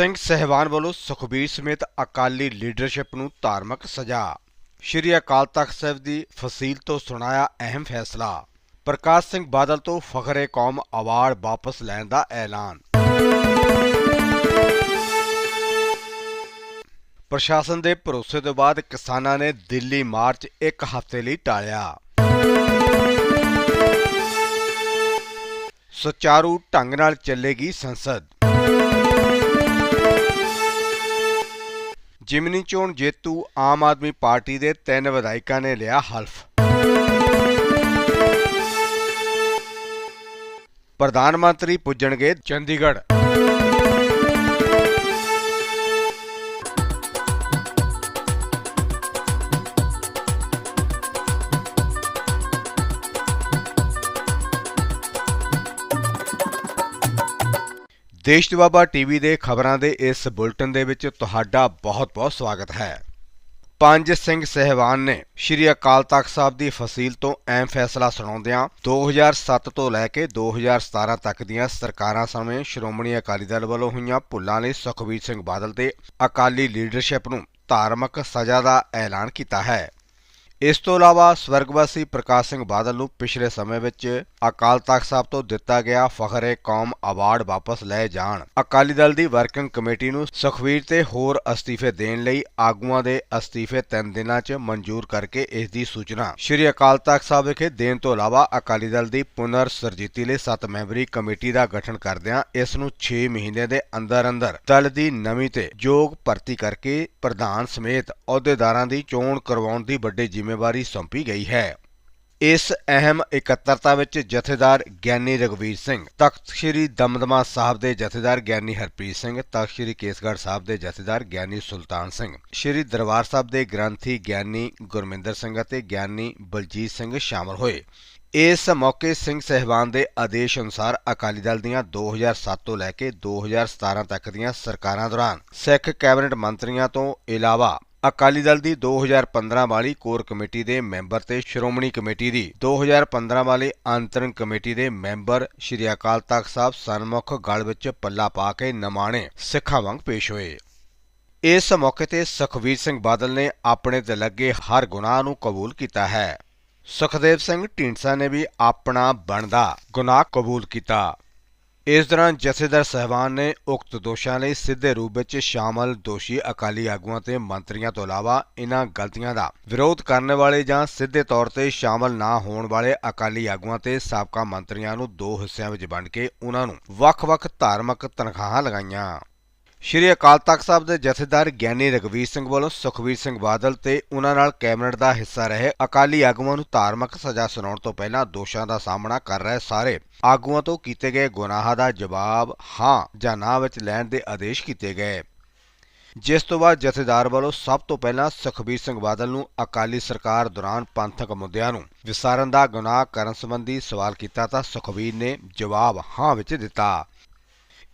ਸਿੰਘ ਸਹਿਬਾਨ ਵੱਲੋਂ ਸੁਖਬੀਰ ਸਮੇਤ ਅਕਾਲੀ ਲੀਡਰਸ਼ਿਪ ਨੂੰ ਧਾਰਮਿਕ ਸਜ਼ਾ। ਸ਼੍ਰੀ ਅਕਾਲ ਤਖਤ ਸਾਹਿਬ ਦੀ ਫਸੀਲ ਤੋਂ ਸੁਣਾਇਆ ਅਹਿਮ ਫੈਸਲਾ। ਪ੍ਰਕਾਸ਼ ਸਿੰਘ ਬਾਦਲ ਤੋਂ ਫਖਰੇ ਕੌਮ ਅਵਾਰਡ ਵਾਪਸ ਲੈਣ ਦਾ ਐਲਾਨ। ਪ੍ਰਸ਼ਾਸਨ ਦੇ ਭਰੋਸੇ ਤੋਂ ਬਾਅਦ ਕਿਸਾਨਾਂ ਨੇ ਦਿੱਲੀ ਮਾਰਚ ਇੱਕ ਹਫ਼ਤੇ ਲਈ ਟਾਲਿਆ। ਸੁਚਾਰੂ ਢੰਗ ਨਾਲ ਚੱਲੇਗੀ ਸੰਸਦ। ਜਿਮਨੀ ਚੋਣ ਜੇਤੂ ਆਮ ਆਦਮੀ ਪਾਰਟੀ ਦੇ ਤਿੰਨ ਵਿਧਾਇਕਾਂ ਨੇ ਲਿਆ ਹਲਫ। ਪ੍ਰਧਾਨ ਮੰਤਰੀ ਪੁੱਜਣਗੇ ਚੰਡੀਗੜ੍ਹ। ਦੇਸ਼ ਦੁਆਬਾ ਟੀਵੀ ਦੇ ਖਬਰਾਂ ਦੇ ਇਸ ਬੁਲਟਨ ਦੇ ਵਿੱਚ ਤੁਹਾਡਾ ਬਹੁਤ-ਬਹੁਤ ਸਵਾਗਤ ਹੈ। ਪੰਜ ਸਿੰਘ ਸਹਿਬਾਨ ਨੇ ਸ਼੍ਰੀ ਅਕਾਲ ਤਖਤ ਸਾਹਿਬ ਦੀ ਫਸੀਲ ਤੋਂ ਅਹਿਮ ਫੈਸਲਾ ਸੁਣਾਉਂਦਿਆਂ 2007 ਤੋਂ ਲੈ ਕੇ 2017 ਤੱਕ ਦੀਆਂ ਸਰਕਾਰਾਂ ਸਮੇਂ ਸ਼੍ਰੋਮਣੀ ਅਕਾਲੀ ਦਲ ਵੱਲੋਂ ਹੋਈਆਂ ਭੁੱਲਾਂ ਲਈ ਸੁਖਬੀਰ ਸਿੰਘ ਬਾਦਲ ਤੇ ਅਕਾਲੀ ਲੀਡਰਸ਼ਿਪ ਨੂੰ ਧਾਰਮਿਕ ਸਜ਼ਾ ਦਾ ਐਲਾਨ ਕੀਤਾ ਹੈ। ਇਸ ਤੋਂ ਇਲਾਵਾ ਸਵਰਗਵਾਸੀ ਪ੍ਰਕਾਸ਼ ਸਿੰਘ ਬਾਦਲ ਨੂੰ ਪਿਛਲੇ ਸਮੇਂ ਵਿੱਚ ਅਕਾਲ ਤਖਤ ਸਾਹਿਬ ਤੋਂ ਦਿੱਤਾ ਗਿਆ ਫਖਰੇ ਕੌਮ ਅਵਾਰਡ ਵਾਪਸ ਲਏ ਜਾਣ। ਅਕਾਲੀ ਦਲ ਦੀ ਵਰਕਿੰਗ ਕਮੇਟੀ ਨੂੰ ਸੁਖਵੀਰ ਤੇ ਹੋਰ ਅਸਤੀਫੇ ਦੇਣ ਲਈ ਆਗੂਆਂ ਦੇ ਅਸਤੀਫੇ 3 ਦਿਨਾਂ 'ਚ ਮਨਜ਼ੂਰ ਕਰਕੇ ਇਸ ਦੀ ਸੂਚਨਾ। ਸ਼੍ਰੀ ਅਕਾਲ ਤਖਤ ਸਾਹਿਬ ਵਿਖੇ ਦੇਣ ਤੋਂ ਇਲਾਵਾ ਅਕਾਲੀ ਦਲ ਦੀ ਪੁਨਰ ਸਰਜੀਤੀ ਲਈ 7 ਮੈਂਬਰੀ ਕਮੇਟੀ ਦਾ ਗਠਨ ਕਰਦਿਆਂ ਇਸ ਨੂੰ 6 ਮਹੀਨੇ ਦੇ ਅੰਦਰ ਅੰਦਰ ਦਲ ਦੀ ਨਵੀਂ ਤੇ ਯੋਗ ਭਰਤੀ ਕਰਕੇ ਪ੍ਰਧਾਨ ਸਮੇਤ ਅਹੁਦੇਦਾਰਾਂ ਦੀ ਚੋਣ ਕਰਵਾਉਣ ਦੀ ਵੱਡੀ ਜ਼ਿੰਮੇਵਾਰੀ ਜ਼ਿੰਮੇਵਾਰੀ ਸੌਂਪੀ ਗਈ ਹੈ। ਇਸ ਅਹਿਮ ਇਕੱਤਰਤਾ ਵਿੱਚ ਜਥੇਦਾਰ ਗਿਆਨੀ ਰਗਵੀਰ ਸਿੰਘ, ਤਖਤ ਸ੍ਰੀ ਦਮਦਮਾ ਸਾਹਿਬ ਦੇ ਜਥੇਦਾਰ ਗਿਆਨੀ ਹਰਪ੍ਰੀਤ ਸਿੰਘ, ਤਖਤ ਸ੍ਰੀ ਕੇਸਗੜ੍ਹ ਸਾਹਿਬ ਦੇ ਜਥੇਦਾਰ ਗਿਆਨੀ ਸੁਲਤਾਨ ਸਿੰਘ, ਸ੍ਰੀ ਦਰਬਾਰ ਸਾਹਿਬ ਦੇ ਗ੍ਰੰਥੀ ਗਿਆਨੀ ਗੁਰਮਿੰਦਰ ਸਿੰਘ ਅਤੇ ਗਿਆਨੀ ਬਲਜੀਤ ਸਿੰਘ ਸ਼ਾਮਲ ਹੋਏ। ਇਸ ਮੌਕੇ ਸਿੰਘ ਸਹਿਬਾਨ ਦੇ ਆਦੇਸ਼ ਅਨੁਸਾਰ ਅਕਾਲੀ ਦਲ ਦੀਆਂ 2007 ਤੋਂ ਲੈ ਕੇ 2017 ਤੱਕ ਦੀਆਂ ਸਰਕਾਰਾਂ ਦੌਰਾਨ ਸਿੱਖ ਕੈਬਨਿਟ ਮੰਤਰੀਆਂ ਤੋਂ ਇਲਾਵਾ ਅਕਾਲੀ ਦਲ ਦੀ 2015 ਵਾਲੀ ਕੋਰ ਕਮੇਟੀ ਦੇ ਮੈਂਬਰ ਤੇ ਸ਼੍ਰੋਮਣੀ ਕਮੇਟੀ ਦੀ 2015 ਵਾਲੀ ਅੰਤਰਿਮ ਕਮੇਟੀ ਦੇ ਮੈਂਬਰ ਸ਼੍ਰੀ ਅਕਾਲ ਤਖਤ ਸਾਹਿਬ ਸਨਮੁਖ ਗਲ ਵਿੱਚ ਪੱਲਾ ਪਾ ਕੇ ਨਮਾਣੇ ਸਿੱਖਾਂ ਵਾਂਗ ਪੇਸ਼ ਹੋਏ। ਇਸ ਮੌਕੇ ਤੇ ਸੁਖਵੀਰ ਸਿੰਘ ਬਾਦਲ ਨੇ ਆਪਣੇ ਤੇ ਲੱਗੇ ਹਰ ਗੁਨਾਹ ਨੂੰ ਕਬੂਲ ਕੀਤਾ ਹੈ। ਸੁਖਦੇਵ ਸਿੰਘ ਢੀਂਡਸਾ ਨੇ ਵੀ ਆਪਣਾ ਬਣਦਾ ਗੁਨਾਹ ਕਬੂਲ ਕੀਤਾ। ਇਸ ਦੌਰਾਨ ਜਥੇਦਾਰ ਸਹਿਬਾਨ ਨੇ ਉਕਤ ਦੋਸ਼ਾਂ ਲਈ ਸਿੱਧੇ ਰੂਪ ਵਿੱਚ ਸ਼ਾਮਲ ਦੋਸ਼ੀ ਅਕਾਲੀ ਆਗੂਆਂ ਤੇ ਮੰਤਰੀਆਂ ਤੋਂ ਇਲਾਵਾ ਇਨ੍ਹਾਂ ਗਲਤੀਆਂ ਦਾ ਵਿਰੋਧ ਕਰਨ ਵਾਲੇ ਜਾਂ ਸਿੱਧੇ ਤੌਰ ਤੇ ਸ਼ਾਮਲ ਨਾ ਹੋਣ ਵਾਲੇ ਅਕਾਲੀ ਆਗੂਆਂ ਤੇ ਸਾਬਕਾ ਮੰਤਰੀਆਂ ਨੂੰ ਦੋ ਹਿੱਸਿਆਂ ਵਿੱਚ ਵੰਡ ਕੇ ਉਨ੍ਹਾਂ ਨੂੰ ਵੱਖ-ਵੱਖ ਧਾਰਮਿਕ ਤਨਖਾਹਾਂ ਲਗਾਈਆਂ। ਸ਼੍ਰੀ ਅਕਾਲ ਤਖਤ ਸਾਹਿਬ ਦੇ ਜਥੇਦਾਰ ਗਿਆਨੀ ਰਗਵੀਰ ਸਿੰਘ ਵੱਲੋਂ ਸੁਖਵੀਰ ਸਿੰਘ ਬਾਦਲ ਤੇ ਉਹਨਾਂ ਨਾਲ ਕੈਬਨਿਟ ਦਾ ਹਿੱਸਾ ਰਹੇ ਅਕਾਲੀ ਆਗੂਆਂ ਨੂੰ ਧਾਰਮਿਕ ਸਜ਼ਾ ਸੁਣਾਉਣ ਤੋਂ ਪਹਿਲਾਂ ਦੋਸ਼ਾਂ ਦਾ ਸਾਹਮਣਾ ਕਰ ਰਹੇ ਸਾਰੇ ਆਗੂਆਂ ਤੋਂ ਕੀਤੇ ਗਏ ਗੁਨਾਹਾਂ ਦਾ ਜਵਾਬ ਹਾਂ ਜਾਂ ਨਾ ਵਿੱਚ ਲੈਣ ਦੇ ਆਦੇਸ਼ ਕੀਤੇ ਗਏ। ਜਿਸ ਤੋਂ ਬਾਅਦ ਜਥੇਦਾਰ ਵੱਲੋਂ ਸਭ ਤੋਂ ਪਹਿਲਾਂ ਸੁਖਬੀਰ ਸਿੰਘ ਬਾਦਲ ਨੂੰ ਅਕਾਲੀ ਸਰਕਾਰ ਦੌਰਾਨ ਪੰਥਕ ਮੁੱਦਿਆਂ ਨੂੰ ਵਿਸਾਰਨ ਦਾ ਗੁਨਾਹ ਕਰਨ ਸੰਬੰਧੀ ਸਵਾਲ ਕੀਤਾ ਤਾਂ ਸੁਖਬੀਰ ਨੇ ਜਵਾਬ ਹਾਂ ਵਿੱਚ ਦਿੱਤਾ।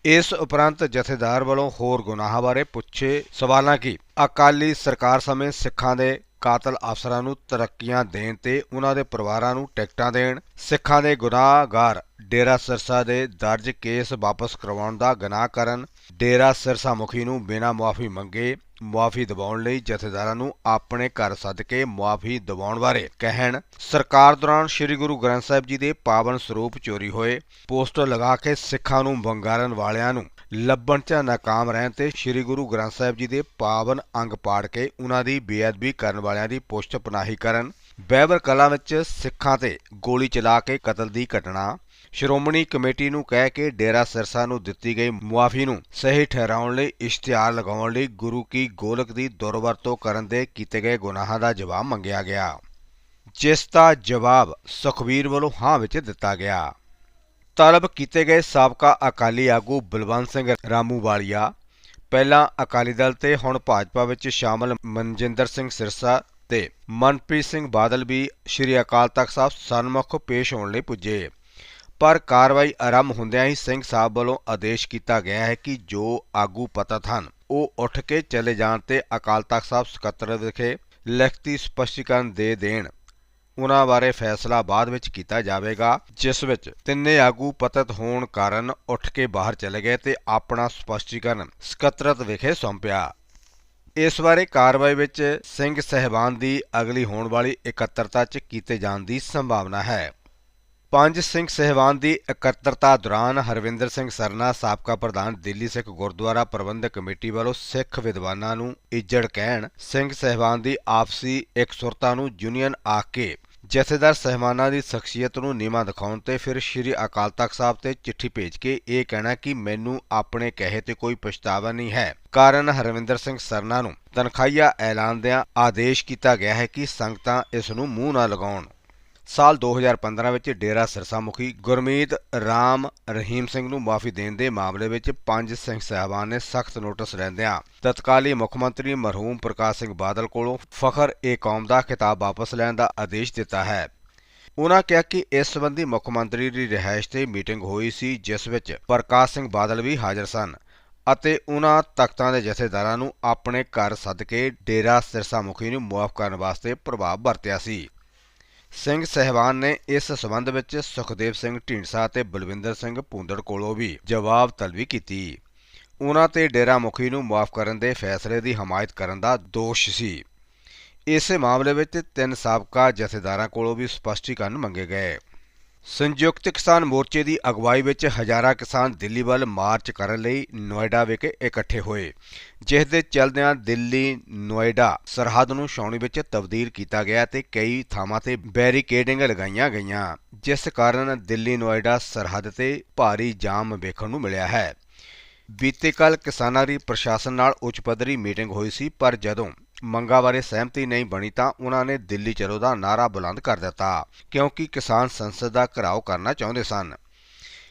ਇਸ ਉਪਰੰਤ ਜਥੇਦਾਰ ਵੱਲੋਂ ਹੋਰ ਗੁਨਾਹਾਂ ਬਾਰੇ ਪੁੱਛੇ ਸਵਾਲਾਂ ਕੀ। ਅਕਾਲੀ ਸਰਕਾਰ ਸਮੇਂ ਸਿੱਖਾਂ ਦੇ ਕਾਤਲ ਅਫਸਰਾਂ ਨੂੰ ਤਰੱਕੀਆਂ ਦੇਣ ਤੇ ਉਹਨਾਂ ਦੇ ਪਰਿਵਾਰਾਂ ਨੂੰ ਟਿਕਟਾਂ ਦੇਣ, ਸਿੱਖਾਂ ਦੇ ਗੁਨਾਹਗਾਰ ਡੇਰਾ ਸਿਰਸਾ ਦੇ ਦਰਜ ਕੇਸ ਵਾਪਸ ਕਰਵਾਉਣ ਦਾ ਗੁਨਾਹ ਕਰਨ, ਡੇਰਾ ਸਿਰਸਾ ਮੁਖੀ ਨੂੰ ਬਿਨਾਂ ਮੁਆਫੀ ਮੰਗੇ ਮੁਆਫੀ ਦਿਵਾਉਣ ਲਈ ਜਥੇਦਾਰਾਂ ਨੂੰ ਆਪਣੇ ਘਰ ਸੱਦ ਕੇ ਮੁਆਫੀ ਦਿਵਾਉਣ ਬਾਰੇ ਕਹਿਣ। ਸਰਕਾਰ ਦੌਰਾਨ ਸ੍ਰੀ ਗੁਰੂ ਗ੍ਰੰਥ ਸਾਹਿਬ ਜੀ ਦੇ ਪਾਵਨ ਸਰੂਪ ਚੋਰੀ ਹੋਏ। ਪੋਸਟਰ ਲਗਾ ਕੇ ਸਿੱਖਾਂ ਨੂੰ ਵੰਗਾਰਨ ਵਾਲਿਆਂ ਨੂੰ ਲੱਭਣ 'ਚ ਨਾਕਾਮ ਰਹਿਣ ਤੇ ਸ੍ਰੀ ਗੁਰੂ ਗ੍ਰੰਥ ਸਾਹਿਬ ਜੀ ਦੇ ਪਾਵਨ ਅੰਗ ਪਾੜ ਕੇ ਉਹਨਾਂ ਦੀ ਬੇਅਦਬੀ ਕਰਨ ਵਾਲਿਆਂ ਦੀ ਪੁਸ਼ਟ ਪਨਾਹੀ ਕਰਨ। ਬਹਿਬਲ ਕਲਾ ਵਿੱਚ ਸਿੱਖਾਂ ਤੇ ਗੋਲੀ ਚਲਾ ਕੇ ਕਤਲ ਦੀ ਘਟਨਾ ਸ਼੍ਰੋਮਣੀ ਕਮੇਟੀ ਨੂੰ ਕਹਿ ਕੇ ਡੇਰਾ ਸਿਰਸਾ ਨੂੰ ਦਿੱਤੀ ਗਈ ਮੁਆਫੀ ਨੂੰ ਸਹੀ ਠਹਿਰਾਉਣ ਲਈ ਇਸ਼ਤਿਹਾਰ ਲਗਾਉਣ ਲਈ ਗੁਰੂ ਕੀ ਗੋਲਕ ਦੀ ਦੁਰਵਰਤੋਂ ਕਰਨ ਦੇ ਕੀਤੇ ਗਏ ਗੁਨਾਹਾਂ ਦਾ ਜਵਾਬ ਮੰਗਿਆ ਗਿਆ, ਜਿਸ ਦਾ ਜਵਾਬ ਸੁਖਵੀਰ ਵੱਲੋਂ ਹਾਂ ਵਿੱਚ ਦਿੱਤਾ ਗਿਆ। ਤਲਬ ਕੀਤੇ ਗਏ ਸਾਬਕਾ ਅਕਾਲੀ ਆਗੂ ਬਲਵੰਤ ਸਿੰਘ ਰਾਮੂਵਾਲੀਆ ਪਹਿਲਾਂ ਅਕਾਲੀ ਦਲ ਤੇ ਹੁਣ ਭਾਜਪਾ ਵਿੱਚ ਸ਼ਾਮਲ ਮਨਜਿੰਦਰ ਸਿੰਘ ਸਿਰਸਾ ਤੇ ਮਨਪ੍ਰੀਤ ਸਿੰਘ ਬਾਦਲ ਵੀ ਸ਼੍ਰੀ ਅਕਾਲ ਤਖਤ ਸਾਹਿਬ ਸਨਮੁਖ ਪੇਸ਼ ਹੋਣ ਲਈ ਪੁੱਜੇ। ਪਰ ਕਾਰਵਾਈ ਆਰੰਭ ਹੁੰਦਿਆਂ ਹੀ ਸਿੰਘ ਸਾਹਿਬ ਵੱਲੋਂ ਆਦੇਸ਼ ਕੀਤਾ ਗਿਆ ਹੈ ਕਿ ਜੋ ਆਗੂ ਪਤਤ ਹਨ, ਉਹ ਉੱਠ ਕੇ ਚਲੇ ਜਾਣ ਤੇ ਅਕਾਲ ਤਖਤ ਸਾਹਿਬ ਸਕੱਤਰ ਵਿਖੇ ਲਿਖਤੀ ਸਪਸ਼ਟੀਕਰਨ ਦੇ ਦੇਣ। ਉਹਨਾਂ ਬਾਰੇ ਫੈਸਲਾ ਬਾਅਦ ਵਿੱਚ ਕੀਤਾ ਜਾਵੇਗਾ, ਜਿਸ ਵਿੱਚ ਤਿੰਨੇ ਆਗੂ ਪਤਤ ਹੋਣ ਕਾਰਨ ਉੱਠ ਕੇ ਬਾਹਰ ਚਲੇ ਗਏ ਤੇ ਆਪਣਾ ਸਪਸ਼ਟੀਕਰਨ ਸਕੱਤਰਤ ਵਿਖੇ ਸੌਂਪਿਆ। ਇਸ ਬਾਰੇ ਕਾਰਵਾਈ ਵਿੱਚ ਸਿੰਘ ਸਹਿਬਾਨ ਦੀ ਅਗਲੀ ਹੋਣ ਵਾਲੀ ਇਕੱਤਰਤਾ 'ਚ ਕੀਤੇ ਜਾਣ ਦੀ ਸੰਭਾਵਨਾ ਹੈ। ਪੰਜ ਸਿੰਘ ਸਹਿਬਾਨ ਦੀ ਇਕੱਤਰਤਾ ਦੌਰਾਨ ਹਰਵਿੰਦਰ ਸਿੰਘ ਸਰਨਾ, ਸਾਬਕਾ ਪ੍ਰਧਾਨ ਦਿੱਲੀ ਸਿੱਖ ਗੁਰਦੁਆਰਾ ਪ੍ਰਬੰਧਕ ਕਮੇਟੀ ਵੱਲੋਂ ਸਿੱਖ ਵਿਦਵਾਨਾਂ ਨੂੰ ਇੱਜੜ ਕਹਿਣ, ਸਿੰਘ ਸਹਿਬਾਨ ਦੀ ਆਪਸੀ ਇਕਸੁਰਤਾ ਨੂੰ ਯੂਨੀਅਨ ਆਖ ਕੇ ਜਥੇਦਾਰ ਸਹਿਮਾਨਾਂ ਦੀ ਸ਼ਖਸੀਅਤ ਨੂੰ ਨੀਵਾਂ ਦਿਖਾਉਣ ਤੇ ਫਿਰ ਸ੍ਰੀ ਅਕਾਲ ਤਖਤ ਸਾਹਿਬ ਤੇ ਚਿੱਠੀ ਭੇਜ ਕੇ ਇਹ ਕਹਿਣਾ ਕਿ ਮੈਨੂੰ ਆਪਣੇ ਕਹੇ ਤੇ ਕੋਈ ਪਛਤਾਵਾ ਨਹੀਂ ਹੈ। ਕਾਰਨ ਹਰਵਿੰਦਰ ਸਿੰਘ ਸਰਨਾ ਨੂੰ ਤਨਖਾਹੀਆ ਐਲਾਨ ਦਿਆਂ ਆਦੇਸ਼ ਕੀਤਾ ਗਿਆ ਹੈ ਕਿ ਸੰਗਤਾਂ ਇਸ ਨੂੰ ਮੂੰਹ ਨਾ ਲਗਾਉਣ। ਸਾਲ 2015 ਵਿੱਚ ਡੇਰਾ ਸਿਰਸਾ ਮੁਖੀ ਗੁਰਮੀਤ ਰਾਮ ਰਹੀਮ ਸਿੰਘ ਨੂੰ ਮਾਫੀ ਦੇਣ ਦੇ ਮਾਮਲੇ ਵਿੱਚ ਪੰਜ ਸਿੰਘ ਸਾਹਿਬਾਨ ਨੇ ਸਖਤ ਨੋਟਿਸ ਲੈਂਦਿਆਂ ਤਤਕਾਲੀ ਮੁੱਖ ਮੰਤਰੀ ਮਰਹੂਮ ਪ੍ਰਕਾਸ਼ ਸਿੰਘ ਬਾਦਲ ਕੋਲੋਂ ਫਖਰ ਏ ਕੌਮ ਦਾ ਖਿਤਾਬ ਵਾਪਸ ਲੈਣ ਦਾ ਆਦੇਸ਼ ਦਿੱਤਾ ਹੈ। ਉਨ੍ਹਾਂ ਕਿਹਾ ਕਿ ਇਸ ਸੰਬੰਧੀ ਮੁੱਖ ਮੰਤਰੀ ਦੀ ਰਿਹਾਇਸ਼ ਤੇ ਮੀਟਿੰਗ ਹੋਈ ਸੀ, ਜਿਸ ਵਿੱਚ ਪ੍ਰਕਾਸ਼ ਸਿੰਘ ਬਾਦਲ ਵੀ ਹਾਜ਼ਰ ਸਨ ਅਤੇ ਉਨ੍ਹਾਂ ਤਖਤਾਂ ਦੇ ਜਥੇਦਾਰਾਂ ਨੂੰ ਆਪਣੇ ਘਰ ਸੱਦ ਕੇ ਡੇਰਾ ਸਿਰਸਾ ਮੁਖੀ ਨੂੰ ਮੁਆਫ ਕਰਨ ਵਾਸਤੇ ਪ੍ਰਭਾਵ ਵਰਤਿਆ ਸੀ। ਸਿੰਘ ਸਹਿਬਾਨ ਨੇ ਇਸ ਸਬੰਧ ਵਿੱਚ ਸੁਖਦੇਵ ਸਿੰਘ ਢੀਂਡਸਾ ਤੇ ਬਲਵਿੰਦਰ ਸਿੰਘ ਭੁੰਦੜ ਕੋਲੋਂ ਵੀ ਜਵਾਬ ਤਲਬੀ ਕੀਤੀ। ਉਹਨਾਂ ਤੇ ਡੇਰਾ ਮੁਖੀ ਨੂੰ ਮਾਫ ਕਰਨ ਦੇ ਫੈਸਲੇ ਦੀ ਹਮਾਇਤ ਕਰਨ ਦਾ ਦੋਸ਼ ਸੀ। ਇਸੇ ਮਾਮਲੇ ਵਿੱਚ ਤਿੰਨ ਸਾਬਕਾ ਜਥੇਦਾਰਾਂ ਕੋਲੋਂ ਵੀ ਸਪਸ਼ਟੀਕਰਨ ਮੰਗੇ ਗਏ। ਸੰਯੁਕਤ ਕਿਸਾਨ ਮੋਰਚੇ ਦੀ ਅਗਵਾਈ ਵਿੱਚ ਹਜ਼ਾਰਾਂ ਕਿਸਾਨ ਦਿੱਲੀ ਵੱਲ ਮਾਰਚ ਕਰਨ ਲਈ ਨੋਇਡਾ ਵਿਖੇ ਇਕੱਠੇ ਹੋਏ, ਜਿਸ ਦੇ ਚਲਦਿਆਂ ਦਿੱਲੀ, ਨੋਇਡਾ, ਸਰਹੱਦ ਨੂੰ ਛਾਉਣੀ ਵਿੱਚ ਤਬਦੀਲ ਕੀਤਾ ਗਿਆ ਤੇ ਕਈ ਥਾਵਾਂ ਤੇ ਬੈਰੀਕੇਡਿੰਗ ਲਗਾਈਆਂ ਗਈਆਂ, ਜਿਸ ਕਾਰਨ ਦਿੱਲੀ, ਨੋਇਡਾ ਸਰਹੱਦ ਤੇ ਭਾਰੀ ਜਾਮ ਵੇਖਣ ਨੂੰ ਮਿਲਿਆ ਹੈ। ਬੀਤੇ ਕੱਲ ਕਿਸਾਨਾਂ ਦੀ ਪ੍ਰਸ਼ਾਸਨ ਨਾਲ ਉੱਚ ਪੱਧਰੀ ਮੀਟਿੰਗ ਹੋਈ ਸੀ, ਪਰ ਜਦੋਂ ਮੰਗਾਂ ਬਾਰੇ ਸਹਿਮਤੀ ਨਹੀਂ ਬਣੀ ਤਾਂ ਉਹਨਾਂ ਨੇ ਦਿੱਲੀ ਚਲੋ ਦਾ ਨਾਰਾ ਬੁਲੰਦ ਕਰ ਦਿੱਤਾ, ਕਿਉਂਕਿ ਕਿਸਾਨ ਸੰਸਦ ਦਾ ਘਰਾਓ ਕਰਨਾ ਚਾਹੁੰਦੇ ਸਨ।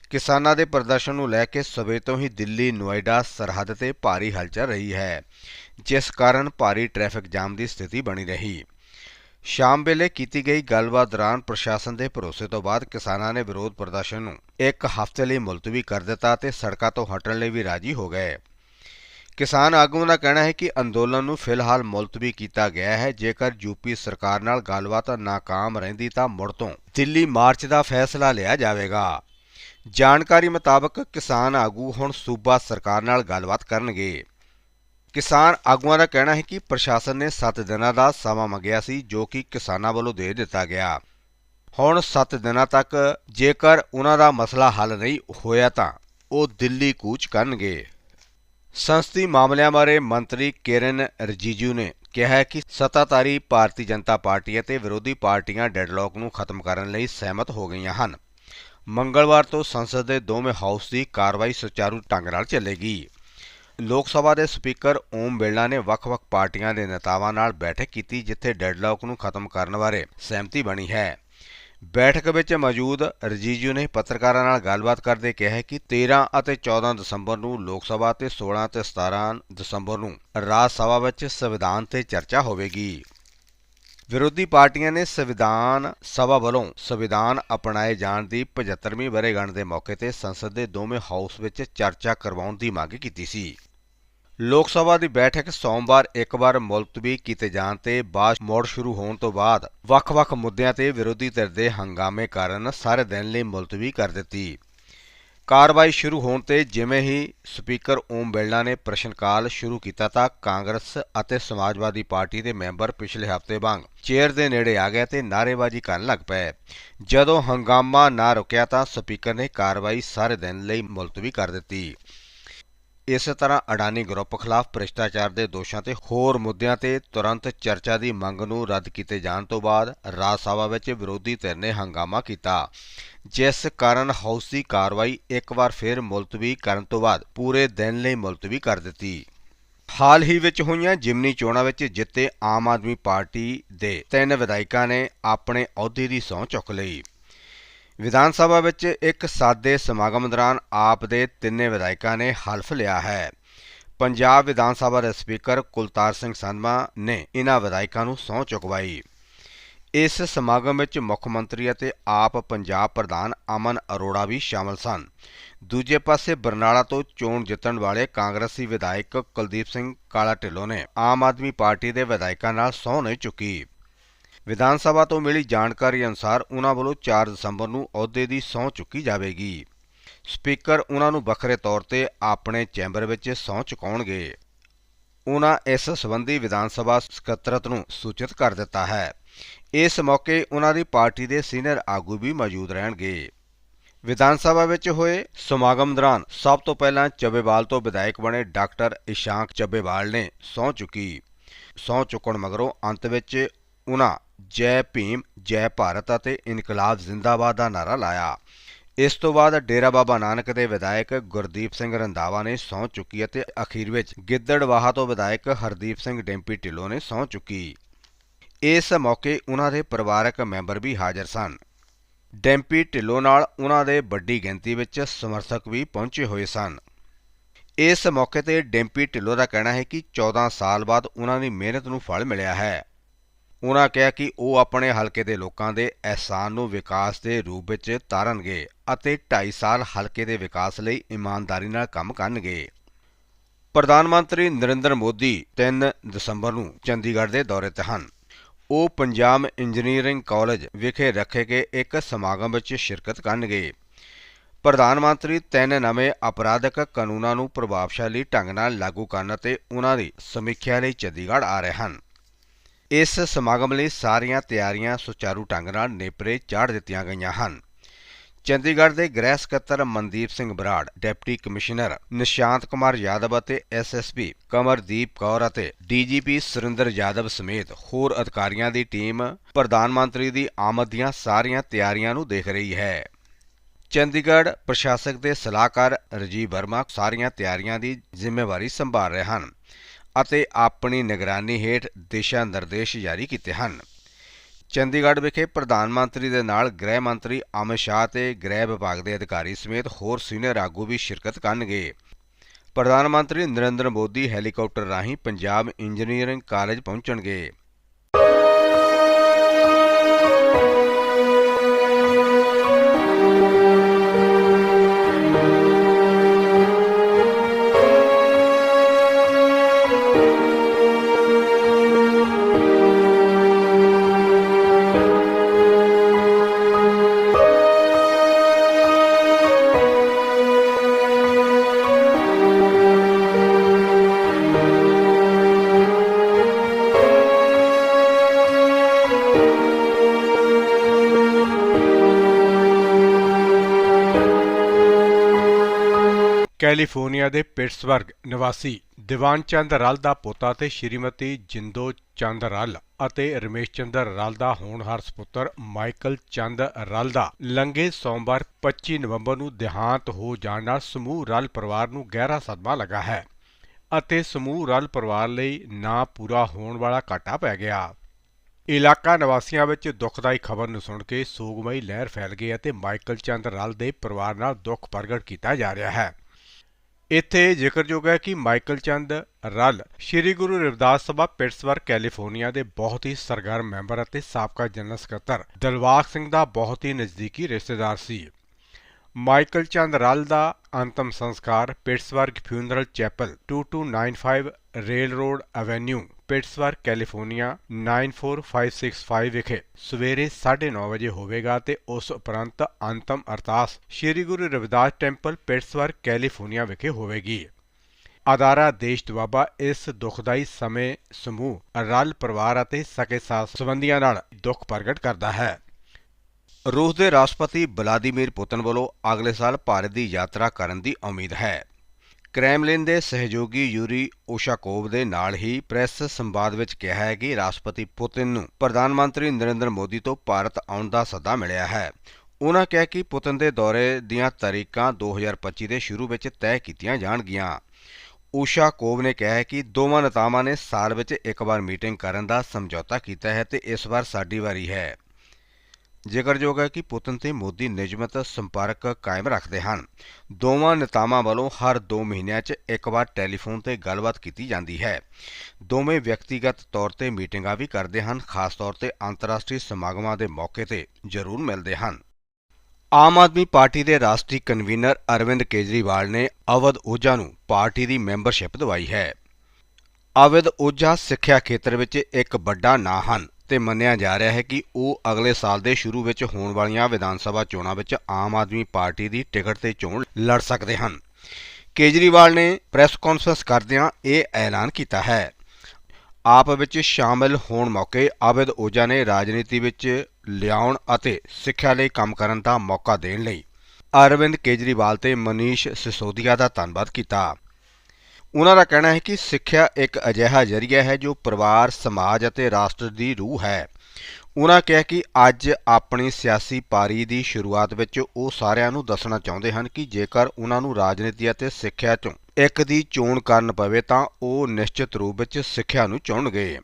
ਕਿਸਾਨਾਂ ਦੇ ਪ੍ਰਦਰਸ਼ਨ ਨੂੰ ਲੈ ਕੇ ਸਵੇਰ ਤੋਂ ਹੀ ਦਿੱਲੀ ਨੋਇਡਾ ਸਰਹੱਦ ਤੇ ਭਾਰੀ ਹਲਚਲ ਰਹੀ ਹੈ, ਜਿਸ ਕਾਰਨ ਭਾਰੀ ਟ੍ਰੈਫਿਕ ਜਾਮ ਦੀ ਸਥਿਤੀ ਬਣੀ ਰਹੀ। ਸ਼ਾਮ ਵੇਲੇ ਕੀਤੀ ਗਈ ਗੱਲਬਾਤ ਦੌਰਾਨ ਪ੍ਰਸ਼ਾਸਨ ਦੇ ਭਰੋਸੇ ਤੋਂ ਬਾਅਦ ਕਿਸਾਨਾਂ ਨੇ ਵਿਰੋਧ ਪ੍ਰਦਰਸ਼ਨ ਨੂੰ ਇੱਕ ਹਫ਼ਤੇ ਲਈ ਮੁਲਤਵੀ ਕਰ ਦਿੱਤਾ ਤੇ ਸੜਕਾਂ ਤੋਂ ਹਟਣ ਲਈ ਵੀ ਰਾਜੀ ਹੋ ਗਏ। ਕਿਸਾਨ ਆਗੂਆਂ ਦਾ ਕਹਿਣਾ ਹੈ ਕਿ ਅੰਦੋਲਨ ਨੂੰ ਫਿਲਹਾਲ ਮੁਲਤਵੀ ਕੀਤਾ ਗਿਆ ਹੈ। ਜੇਕਰ ਯੂਪੀ ਸਰਕਾਰ ਨਾਲ ਗੱਲਬਾਤ ਨਾਕਾਮ ਰਹਿੰਦੀ ਤਾਂ ਮੁੜ ਤੋਂ ਦਿੱਲੀ ਮਾਰਚ ਦਾ ਫੈਸਲਾ ਲਿਆ ਜਾਵੇਗਾ। ਜਾਣਕਾਰੀ ਮੁਤਾਬਕ ਕਿਸਾਨ ਆਗੂ ਹੁਣ ਸੂਬਾ ਸਰਕਾਰ ਨਾਲ ਗੱਲਬਾਤ ਕਰਨਗੇ। ਕਿਸਾਨ ਆਗੂਆਂ ਦਾ ਕਹਿਣਾ ਹੈ ਕਿ ਪ੍ਰਸ਼ਾਸਨ ਨੇ 7 ਦਿਨਾਂ ਦਾ ਸਮਾਂ ਮੰਗਿਆ ਸੀ, ਜੋ ਕਿ ਕਿਸਾਨਾਂ ਵੱਲੋਂ ਦੇ ਦਿੱਤਾ ਗਿਆ। ਹੁਣ 7 ਦਿਨਾਂ ਤੱਕ ਜੇਕਰ ਉਹਨਾਂ ਦਾ ਮਸਲਾ ਹੱਲ ਨਹੀਂ ਹੋਇਆ ਤਾਂ ਉਹ ਦਿੱਲੀ ਕੂਚ ਕਰਨਗੇ। ਸੰਸਦੀ ਮਾਮਲਿਆਂ ਬਾਰੇ ਮੰਤਰੀ ਕਿਰਨ ਰਜੀਜੂ ਨੇ ਕਿਹਾ ਕਿ ਸੱਤਾਧਾਰੀ ਭਾਰਤੀ ਜਨਤਾ ਪਾਰਟੀ ਅਤੇ ਵਿਰੋਧੀ ਪਾਰਟੀਆਂ ਡੈਡਲੌਕ ਨੂੰ ਖਤਮ ਕਰਨ ਲਈ ਸਹਿਮਤ ਹੋ ਗਈਆਂ ਹਨ। ਮੰਗਲਵਾਰ ਤੋਂ ਸੰਸਦ ਦੇ ਦੋਵੇਂ ਹਾਊਸ ਦੀ ਕਾਰਵਾਈ ਸੁਚਾਰੂ ਢੰਗ ਨਾਲ ਚੱਲੇਗੀ। ਲੋਕ ਸਭਾ ਦੇ ਸਪੀਕਰ ਓਮ ਬਿਰਲਾ ਨੇ ਵੱਖ-ਵੱਖ ਪਾਰਟੀਆਂ ਦੇ ਨੇਤਾਵਾਂ ਨਾਲ ਬੈਠਕ ਕੀਤੀ, ਜਿੱਥੇ ਡੈਡਲੌਕ ਨੂੰ ਖਤਮ ਕਰਨ ਬਾਰੇ ਸਹਿਮਤੀ ਬਣੀ ਹੈ। ਬੈਠਕ ਵਿੱਚ ਮੌਜੂਦ ਰਜੀਜੂ ਨੇ ਪੱਤਰਕਾਰਾਂ ਨਾਲ ਗੱਲਬਾਤ ਕਰਦੇ ਕਿਹਾ ਕਿ 13 ਅਤੇ 14 ਦਸੰਬਰ ਨੂੰ ਲੋਕ ਸਭਾ ਤੇ 16 ਤੇ 17 ਦਸੰਬਰ ਨੂੰ ਰਾਜ ਸਭਾ ਵਿੱਚ ਸੰਵਿਧਾਨ ਤੇ ਚਰਚਾ ਹੋਵੇਗੀ। ਵਿਰੋਧੀ ਪਾਰਟੀਆਂ ਨੇ ਸੰਵਿਧਾਨ ਸਭਾ ਵੱਲੋਂ ਸੰਵਿਧਾਨ ਅਪਣਾਏ ਜਾਣ ਦੀ 75ਵੀਂ ਵਰ੍ਹੇਗੰਢ ਦੇ ਮੌਕੇ ਤੇ ਸੰਸਦ ਦੇ ਦੋਵੇਂ ਹਾਊਸ ਵਿੱਚ ਚਰਚਾ ਕਰਵਾਉਣ ਦੀ ਮੰਗ ਕੀਤੀ ਸੀ। ਲੋਕ ਸਭਾ ਦੀ ਬੈਠਕ ਸੋਮਵਾਰ ਇੱਕ ਵਾਰ ਮੁਲਤਵੀ ਕੀਤੇ ਜਾਣ ਤੇ ਬਾਅਦ ਮੋੜ ਸ਼ੁਰੂ ਹੋਣ ਤੋਂ ਬਾਅਦ ਵੱਖ-ਵੱਖ ਮੁੱਦਿਆਂ ਤੇ ਵਿਰੋਧੀ ਧਿਰ ਦੇ ਹੰਗਾਮੇ ਕਾਰਨ ਸਾਰੇ ਦਿਨ ਲਈ ਮੁਲਤਵੀ ਕਰ ਦਿੱਤੀ। ਕਾਰਵਾਈ ਸ਼ੁਰੂ ਹੋਣ ਤੇ ਜਿਵੇਂ ਹੀ ਸਪੀਕਰ ਓਮ ਬਿਰਲਾ ਨੇ ਪ੍ਰਸ਼ਨਕਾਲ ਸ਼ੁਰੂ ਕੀਤਾ ਤਾਂ ਕਾਂਗਰਸ ਅਤੇ ਸਮਾਜਵਾਦੀ ਪਾਰਟੀ ਦੇ ਮੈਂਬਰ ਪਿਛਲੇ ਹਫ਼ਤੇ ਵਾਂਗ ਚੇਅਰ ਦੇ ਨੇੜੇ ਆ ਗਏ ਤੇ ਨਾਅਰੇਬਾਜ਼ੀ ਕਰਨ ਲੱਗ ਪਏ। ਜਦੋਂ ਹੰਗਾਮਾ ਨਾ ਰੁਕਿਆ ਤਾਂ ਸਪੀਕਰ ਨੇ ਕਾਰਵਾਈ ਸਾਰੇ ਦਿਨ ਲਈ ਮੁਲਤਵੀ ਕਰ ਦਿੱਤੀ। ਇਸੇ ਤਰ੍ਹਾਂ ਅਡਾਨੀ ਗਰੁੱਪ ਖਿਲਾਫ ਭ੍ਰਿਸ਼ਟਾਚਾਰ ਦੇ ਦੋਸ਼ਾਂ ਤੇ ਹੋਰ ਮੁੱਦਿਆਂ ਤੇ ਤੁਰੰਤ ਚਰਚਾ ਦੀ ਮੰਗ ਨੂੰ ਰੱਦ ਕੀਤੇ ਜਾਣ ਤੋਂ ਬਾਅਦ ਰਾਜ ਸਭਾ ਵਿੱਚ ਵਿਰੋਧੀ ਧਿਰ ਨੇ ਹੰਗਾਮਾ ਕੀਤਾ, ਜਿਸ ਕਾਰਨ ਹਾਊਸ ਦੀ ਕਾਰਵਾਈ ਇੱਕ ਵਾਰ ਫਿਰ ਮੁਲਤਵੀ ਕਰਨ ਤੋਂ ਬਾਅਦ ਪੂਰੇ ਦਿਨ ਲਈ ਮੁਲਤਵੀ ਕਰ ਦਿੱਤੀ। ਹਾਲ ਹੀ ਵਿੱਚ ਹੋਈਆਂ ਜਿਮਨੀ ਚੋਣਾਂ ਵਿੱਚ ਜਿੱਤੇ ਆਮ ਆਦਮੀ ਪਾਰਟੀ ਦੇ ਤਿੰਨ ਵਿਧਾਇਕਾਂ ਨੇ ਆਪਣੇ ਅਹੁਦੇ ਦੀ ਸਹੁੰ ਚੁੱਕ ਲਈ। ਵਿਧਾਨ ਸਭਾ ਵਿੱਚ ਇੱਕ ਸਾਦੇ ਸਮਾਗਮ ਦੌਰਾਨ ਆਪ ਦੇ ਤਿੰਨੇ ਵਿਧਾਇਕਾਂ ਨੇ ਹਲਫ ਲਿਆ ਹੈ। ਪੰਜਾਬ ਵਿਧਾਨ ਸਭਾ ਦੇ ਸਪੀਕਰ ਕੁਲਤਾਰ ਸਿੰਘ ਸੰਧਮਾ ਨੇ ਇਹਨਾਂ ਵਿਧਾਇਕਾਂ ਨੂੰ ਸਹੁੰ ਚੁਕਵਾਈ। ਇਸ ਸਮਾਗਮ ਵਿੱਚ ਮੁੱਖ ਮੰਤਰੀ ਅਤੇ ਆਪ ਪੰਜਾਬ ਪ੍ਰਧਾਨ ਅਮਨ ਅਰੋੜਾ ਵੀ ਸ਼ਾਮਲ ਸਨ। ਦੂਜੇ ਪਾਸੇ ਬਰਨਾਲਾ ਤੋਂ ਚੋਣ ਜਿੱਤਣ ਵਾਲੇ ਕਾਂਗਰਸੀ ਵਿਧਾਇਕ ਕੁਲਦੀਪ ਸਿੰਘ ਕਾਲਾ ਢਿੱਲੋਂ ਨੇ ਆਮ ਆਦਮੀ ਪਾਰਟੀ ਦੇ ਵਿਧਾਇਕਾਂ ਨਾਲ ਸਹੁੰ ਨਹੀਂ ਚੁੱਕੀ। ਵਿਧਾਨ ਸਭਾ ਤੋਂ ਮਿਲੀ ਜਾਣਕਾਰੀ ਅਨੁਸਾਰ ਉਹਨਾਂ ਵੱਲੋਂ 4 ਦਸੰਬਰ ਨੂੰ ਅਹੁਦੇ ਦੀ ਸਹੁੰ ਚੁੱਕੀ ਜਾਵੇਗੀ। ਸਪੀਕਰ ਉਹਨਾਂ ਨੂੰ ਵੱਖਰੇ ਤੌਰ ਤੇ ਆਪਣੇ ਚੈਂਬਰ ਵਿੱਚ ਸਹੁੰ ਚੁਕਾਉਣਗੇ। ਉਹਨਾਂ ਇਸ ਸੰਬੰਧੀ ਵਿਧਾਨ ਸਭਾ ਸਕੱਤਰਤ ਨੂੰ ਸੂਚਿਤ ਕਰ ਦਿੱਤਾ ਹੈ। ਇਸ ਮੌਕੇ ਉਹਨਾਂ ਦੀ ਪਾਰਟੀ ਦੇ ਸੀਨੀਅਰ ਆਗੂ ਵੀ ਮੌਜੂਦ ਰਹਿਣਗੇ। ਵਿਧਾਨ ਸਭਾ ਵਿੱਚ ਹੋਏ ਸਮਾਗਮ ਦੌਰਾਨ ਸਭ ਤੋਂ ਪਹਿਲਾਂ ਚੱਬੇਵਾਲ ਤੋਂ ਵਿਧਾਇਕ ਬਣੇ ਡਾਕਟਰ ਇਸ਼ਾਂਕ ਚੱਬੇਵਾਲ ਨੇ ਸਹੁੰ ਚੁੱਕੀ। ਸਹੁੰ ਚੁੱਕਣ ਮਗਰੋਂ ਅੰਤ ਵਿੱਚ ਉਹਨਾਂ ਜੈ ਭੀਮ, ਜੈ ਭਾਰਤ ਅਤੇ ਇਨਕਲਾਬ ਜ਼ਿੰਦਾਬਾਦ ਦਾ ਨਾਰਾ ਲਾਇਆ। ਇਸ ਤੋਂ ਬਾਅਦ ਡੇਰਾ ਬਾਬਾ ਨਾਨਕ ਦੇ ਵਿਧਾਇਕ ਗੁਰਦੀਪ ਸਿੰਘ ਰੰਧਾਵਾ ਨੇ ਸਹੁੰ ਚੁੱਕੀ ਅਤੇ ਅਖੀਰ ਵਿੱਚ ਗਿੱਦੜਵਾਹਾ ਤੋਂ ਵਿਧਾਇਕ ਹਰਦੀਪ ਸਿੰਘ ਡੈਂਪੀ ਢਿੱਲੋਂ ਨੇ ਸਹੁੰ ਚੁੱਕੀ। ਇਸ ਮੌਕੇ ਉਹਨਾਂ ਦੇ ਪਰਿਵਾਰਕ ਮੈਂਬਰ ਵੀ ਹਾਜ਼ਰ ਸਨ। ਡੈਂਪੀ ਢਿੱਲੋਂ ਨਾਲ ਉਹਨਾਂ ਦੇ ਵੱਡੀ ਗਿਣਤੀ ਵਿੱਚ ਸਮਰਥਕ ਵੀ ਪਹੁੰਚੇ ਹੋਏ ਸਨ। ਇਸ ਮੌਕੇ ਤੇ ਡੈਂਪੀ ਢਿੱਲੋਂ ਦਾ ਕਹਿਣਾ ਹੈ ਕਿ 14 ਸਾਲ ਬਾਅਦ ਉਹਨਾਂ ਦੀ ਮਿਹਨਤ ਨੂੰ ਫਲ ਮਿਲਿਆ ਹੈ। ਉਹਨਾਂ ਕਿਹਾ ਕਿ ਉਹ ਆਪਣੇ ਹਲਕੇ ਦੇ ਲੋਕਾਂ ਦੇ ਅਹਿਸਾਨ ਨੂੰ ਵਿਕਾਸ ਦੇ ਰੂਪ ਵਿੱਚ ਤਾਰਨਗੇ ਅਤੇ 2.5 ਸਾਲ ਹਲਕੇ ਦੇ ਵਿਕਾਸ ਲਈ ਇਮਾਨਦਾਰੀ ਨਾਲ ਕੰਮ ਕਰਨਗੇ। ਪ੍ਰਧਾਨ ਮੰਤਰੀ ਨਰਿੰਦਰ ਮੋਦੀ 3 ਦਸੰਬਰ ਨੂੰ ਚੰਡੀਗੜ੍ਹ ਦੇ ਦੌਰੇ ਤੇ ਹਨ। ਉਹ ਪੰਜਾਬ ਇੰਜੀਨੀਅਰਿੰਗ ਕਾਲਜ ਵਿਖੇ ਰੱਖੇ ਗਏ ਇੱਕ ਸਮਾਗਮ ਵਿੱਚ ਸ਼ਿਰਕਤ ਕਰਨਗੇ। ਪ੍ਰਧਾਨ ਮੰਤਰੀ ਤਿੰਨ ਨਵੇਂ ਅਪਰਾਧਕ ਕਾਨੂੰਨਾਂ ਨੂੰ ਪ੍ਰਭਾਵਸ਼ਾਲੀ ਢੰਗ ਨਾਲ ਲਾਗੂ ਕਰਨ ਅਤੇ ਉਹਨਾਂ ਦੀ ਸਮੀਖਿਆ ਲਈ ਚੰਡੀਗੜ੍ਹ ਆ ਰਹੇ ਹਨ। ਇਸ ਸਮਾਗਮ ਲਈ ਸਾਰੀਆਂ ਤਿਆਰੀਆਂ ਸੁਚਾਰੂ ਢੰਗ ਨਾਲ ਨੇਪਰੇ ਚਾੜ ਦਿੱਤੀਆਂ ਗਈਆਂ ਹਨ। ਚੰਡੀਗੜ੍ਹ ਦੇ ਗ੍ਰਹਿ ਸਕੱਤਰ ਮਨਦੀਪ ਸਿੰਘ ਬਰਾੜ, ਡਿਪਟੀ ਕਮਿਸ਼ਨਰ ਨਿਸ਼ਾਂਤ ਕੁਮਾਰ ਯਾਦਵ ਅਤੇ ਐਸਐਸਪੀ ਕਮਰਦੀਪ ਕੌਰ ਅਤੇ ਡੀਜੀਪੀ ਸੁਰਿੰਦਰ ਯਾਦਵ ਸਮੇਤ ਹੋਰ ਅਧਿਕਾਰੀਆਂ ਦੀ ਟੀਮ ਪ੍ਰਧਾਨ ਮੰਤਰੀ ਦੀ ਆਮਦ ਦੀਆਂ ਸਾਰੀਆਂ ਤਿਆਰੀਆਂ ਨੂੰ ਦੇਖ ਰਹੀ ਹੈ। ਚੰਡੀਗੜ੍ਹ ਪ੍ਰਸ਼ਾਸਕ ਦੇ ਸਲਾਹਕਾਰ ਰਜੀਵ ਵਰਮਾ ਸਾਰੀਆਂ ਤਿਆਰੀਆਂ ਦੀ ਜ਼ਿੰਮੇਵਾਰੀ ਸੰਭਾਲ ਰਹੇ ਹਨ। ਅਤੇ ਆਪਣੀ ਨਿਗਰਾਨੀ ਹੇਠ ਦਿਸ਼ਾ ਨਿਰਦੇਸ਼ ਜਾਰੀ ਕੀਤੇ ਹਨ। ਚੰਡੀਗੜ੍ਹ ਵਿਖੇ ਪ੍ਰਧਾਨ ਮੰਤਰੀ ਦੇ ਨਾਲ ਗ੍ਰਹਿ ਮੰਤਰੀ ਅਮਿਤ ਸ਼ਾਹ ਤੇ ਗ੍ਰਹਿ ਵਿਭਾਗ ਦੇ ਅਧਿਕਾਰੀ ਸਮੇਤ ਹੋਰ ਸੀਨੀਅਰ ਆਗੂ ਵੀ ਸ਼ਿਰਕਤ ਕਰਨਗੇ। ਪ੍ਰਧਾਨ ਮੰਤਰੀ ਨਰਿੰਦਰ ਮੋਦੀ ਹੈਲੀਕਾਪਟਰ ਰਾਹੀਂ ਪੰਜਾਬ ਇੰਜੀਨੀਅਰਿੰਗ ਕਾਲਜ ਪਹੁੰਚਣਗੇ। ਕੈਲੀਫੋਰਨੀਆ ਦੇ ਪਿਟਸਬਰਗ ਨਿਵਾਸੀ ਦੀਵਾਨ ਚੰਦ ਰੱਲ ਦਾ ਪੋਤਾ ਤੇ ਸ਼੍ਰੀਮਤੀ ਜਿੰਦੋ ਚੰਦ ਰਲ ਅਤੇ ਰਮੇਸ਼ ਚੰਦਰ ਰਲ ਦਾ ਹੋਣਹਾਰ ਸੁਪੁੱਤਰ ਮਾਈਕਲ ਚੰਦ ਰਲ ਦਾ ਲੰਘੇ ਸੋਮਵਾਰ 25 ਨਵੰਬਰ ਨੂੰ ਦੇਹਾਂਤ ਹੋ ਜਾਣ ਨਾਲ ਸਮੂਹ ਰਲ ਪਰਿਵਾਰ ਨੂੰ ਗਹਿਰਾ ਸਦਮਾ ਲੱਗਾ ਹੈ ਅਤੇ ਸਮੂਹ ਰਲ ਪਰਿਵਾਰ ਲਈ ਨਾ ਪੂਰਾ ਹੋਣ ਵਾਲਾ ਘਾਟਾ ਪੈ ਗਿਆ। ਇਲਾਕਾ ਨਿਵਾਸੀਆਂ ਵਿੱਚ ਦੁਖਦਾਈ ਖਬਰ ਨੂੰ ਸੁਣ ਕੇ ਸੋਗਮਈ ਲਹਿਰ ਫੈਲ ਗਈ ਅਤੇ ਮਾਈਕਲ ਚੰਦ ਰਲ ਦੇ ਪਰਿਵਾਰ ਨਾਲ ਦੁੱਖ ਪ੍ਰਗਟ ਕੀਤਾ ਜਾ ਰਿਹਾ ਹੈ। ਇੱਥੇ ਜ਼ਿਕਰਯੋਗ ਹੈ ਕਿ ਮਾਈਕਲ ਚੰਦ ਰਲ ਸ੍ਰੀ ਗੁਰੂ ਰਵਿਦਾਸ ਸਭਾ ਪਿਟਸਬਰਗ ਕੈਲੀਫੋਰਨੀਆ ਦੇ ਬਹੁਤ ਹੀ ਸਰਗਰਮ ਮੈਂਬਰ ਅਤੇ ਸਾਬਕਾ ਜਨਰਲ ਸਕੱਤਰ ਦਿਲਵਾਗ ਸਿੰਘ ਦਾ ਬਹੁਤ ਹੀ ਨਜ਼ਦੀਕੀ ਰਿਸ਼ਤੇਦਾਰ ਸੀ। ਮਾਈਕਲ ਚੰਦ ਰਲ ਦਾ ਅੰਤਮ ਸੰਸਕਾਰ Pittsburg Funeral Chapel 2295 Railroad Avenue Pittsburg California 94565 ਵਿਖੇ ਸਵੇਰੇ 9:30 ਵਜੇ ਹੋਵੇਗਾ ਤੇ ਉਸ ਉਪਰੰਤ ਅੰਤਮ ਅਰਦਾਸ Shri Guru Ravidas Temple Pittsburg California ਵਿਖੇ ਹੋਵੇਗੀ। ਅਦਾਰਾ ਦੇਸ਼ ਦੁਆਬਾ ਇਸ ਦੁਖਦਾਈ ਸਮੇਂ ਸਮੂਹ, ਰਲ ਪਰਿਵਾਰ ਅਤੇ ਸਕੇ ਸਾਥ ਸੰਬੰਧੀਆਂ ਨਾਲ ਦੁੱਖ ਪ੍ਰਗਟ ਕਰਦਾ ਹੈ। ਰੂਸ ਦੇ ਰਾਸ਼ਟਰਪਤੀ ਵਲਾਦੀਮੀਰ ਪੁਤਿਨ ਵੱਲੋਂ ਅਗਲੇ ਸਾਲ ਭਾਰਤ ਦੀ ਯਾਤਰਾ ਕਰਨ ਦੀ ਉਮੀਦ ਹੈ। ਕ੍ਰੈਮਲਿਨ ਦੇ ਸਹਿਯੋਗੀ ਯੂਰੀ ਓਸ਼ਾਕੋਵ ਦੇ ਨਾਲ ਹੀ ਪ੍ਰੈਸ ਸੰਵਾਦ ਵਿੱਚ ਕਿਹਾ ਹੈ ਕਿ ਰਾਸ਼ਟਰਪਤੀ ਪੁਤਿਨ ਨੂੰ ਪ੍ਰਧਾਨ ਮੰਤਰੀ ਨਰਿੰਦਰ ਮੋਦੀ ਤੋਂ ਭਾਰਤ ਆਉਣ ਦਾ ਸੱਦਾ ਮਿਲਿਆ ਹੈ। ਉਹਨਾਂ ਕਿਹਾ ਕਿ ਪੁਤਿਨ ਦੇ ਦੌਰੇ ਦੀਆਂ ਤਾਰੀਖਾਂ 2025 ਦੇ ਸ਼ੁਰੂ ਵਿੱਚ ਤੈਅ ਕੀਤੀਆਂ ਜਾਣਗੀਆਂ। ਊਸ਼ਾਕੋਵ ਨੇ ਕਿਹਾ ਕਿ ਦੋਵਾਂ ਨੇਤਾਵਾਂ ਨੇ ਸਾਲ ਵਿੱਚ ਇੱਕ ਵਾਰ ਮੀਟਿੰਗ ਕਰਨ ਦਾ ਸਮਝੌਤਾ ਕੀਤਾ ਹੈ ਤੇ ਇਸ ਵਾਰ ਸਾਡੀ ਵਾਰੀ ਹੈ। ਜ਼ਿਕਰਯੋਗ ਹੈ ਕਿ ਪੁਤਨ ਤੇ ਮੋਦੀ ਨਿਯਮਤ ਸੰਪਰਕ ਕਾਇਮ ਰੱਖਦੇ ਹਨ। ਦੋਵਾਂ ਨੇਤਾਵਾਂ ਵੱਲੋਂ ਹਰ 2 ਮਹੀਨਿਆਂ 'ਚ ਇੱਕ ਵਾਰ ਟੈਲੀਫੋਨ ਤੇ ਗੱਲਬਾਤ ਕੀਤੀ ਜਾਂਦੀ ਹੈ। ਦੋਵੇਂ ਵਿਅਕਤੀਗਤ ਤੌਰ ਤੇ ਮੀਟਿੰਗਾਂ ਵੀ ਕਰਦੇ ਹਨ, ਖਾਸ ਤੌਰ ਤੇ ਅੰਤਰਰਾਸ਼ਟਰੀ ਸਮਾਗਮਾਂ ਦੇ ਮੌਕੇ ਤੇ ਜ਼ਰੂਰ ਮਿਲਦੇ ਹਨ। ਆਮ ਆਦਮੀ ਪਾਰਟੀ ਦੇ ਰਾਸ਼ਟਰੀ ਕਨਵੀਨਰ ਅਰਵਿੰਦ ਕੇਜਰੀਵਾਲ ਨੇ ਅਵਧ ਓਝਾ ਨੂੰ ਪਾਰਟੀ ਦੀ ਮੈਂਬਰਸ਼ਿਪ ਦਵਾਈ ਹੈ। ਅਵਿਦ ਓਝਾ ਸਿੱਖਿਆ ਖੇਤਰ ਵਿੱਚ ਇੱਕ ਵੱਡਾ ਨਾਂ ਹਨ। ਤੇ ਮੰਨਿਆ ਜਾ ਰਿਹਾ ਹੈ ਕਿ ਉਹ ਅਗਲੇ ਸਾਲ ਦੇ ਸ਼ੁਰੂ ਵਿੱਚ ਹੋਣ ਵਾਲੀਆਂ ਵਿਧਾਨ ਸਭਾ ਚੋਣਾਂ ਵਿੱਚ ਆਮ ਆਦਮੀ ਪਾਰਟੀ ਦੀ ਟਿਕਟ ਤੇ ਚੋਣ ਲੜ ਸਕਦੇ ਹਨ। ਕੇਜਰੀਵਾਲ ਨੇ ਪ੍ਰੈਸ ਕਾਨਫਰੰਸ ਕਰਦਿਆਂ ਇਹ ਐਲਾਨ ਕੀਤਾ ਹੈ। ਆਪ ਵਿੱਚ ਸ਼ਾਮਿਲ ਹੋਣ ਮੌਕੇ ਆਬਿਦ ਓਜਾ ਨੇ ਰਾਜਨੀਤੀ ਵਿੱਚ ਲਿਆਉਣ ਅਤੇ ਸਿੱਖਿਆ ਲਈ ਕੰਮ ਕਰਨ ਦਾ ਮੌਕਾ ਦੇਣ ਲਈ ਅਰਵਿੰਦ ਕੇਜਰੀਵਾਲ ਤੇ ਮਨੀਸ਼ ਸਿਸੋਦੀਆ ਦਾ ਧੰਨਵਾਦ ਕੀਤਾ। ਉਹਨਾਂ ਦਾ ਕਹਿਣਾ ਹੈ ਕਿ ਸਿੱਖਿਆ ਇੱਕ ਅਜਿਹਾ ਜ਼ਰੀਆ ਹੈ ਜੋ ਪਰਿਵਾਰ, ਸਮਾਜ ਅਤੇ ਰਾਸ਼ਟਰ ਦੀ ਰੂਹ ਹੈ। ਉਹਨਾਂ ਕਿਹਾ ਕਿ ਅੱਜ ਆਪਣੀ ਸਿਆਸੀ ਪਾਰੀ ਦੀ ਸ਼ੁਰੂਆਤ ਵਿੱਚ ਉਹ ਸਾਰਿਆਂ ਨੂੰ ਦੱਸਣਾ ਚਾਹੁੰਦੇ ਹਨ ਕਿ ਜੇਕਰ ਉਹਨਾਂ ਨੂੰ ਰਾਜਨੀਤੀ ਅਤੇ ਸਿੱਖਿਆ ਚੋਂ ਇੱਕ ਦੀ ਚੋਣ ਕਰਨ ਪਵੇ ਤਾਂ ਉਹ ਨਿਸ਼ਚਿਤ ਰੂਪ ਵਿੱਚ ਸਿੱਖਿਆ ਨੂੰ ਚੁਣਨਗੇ।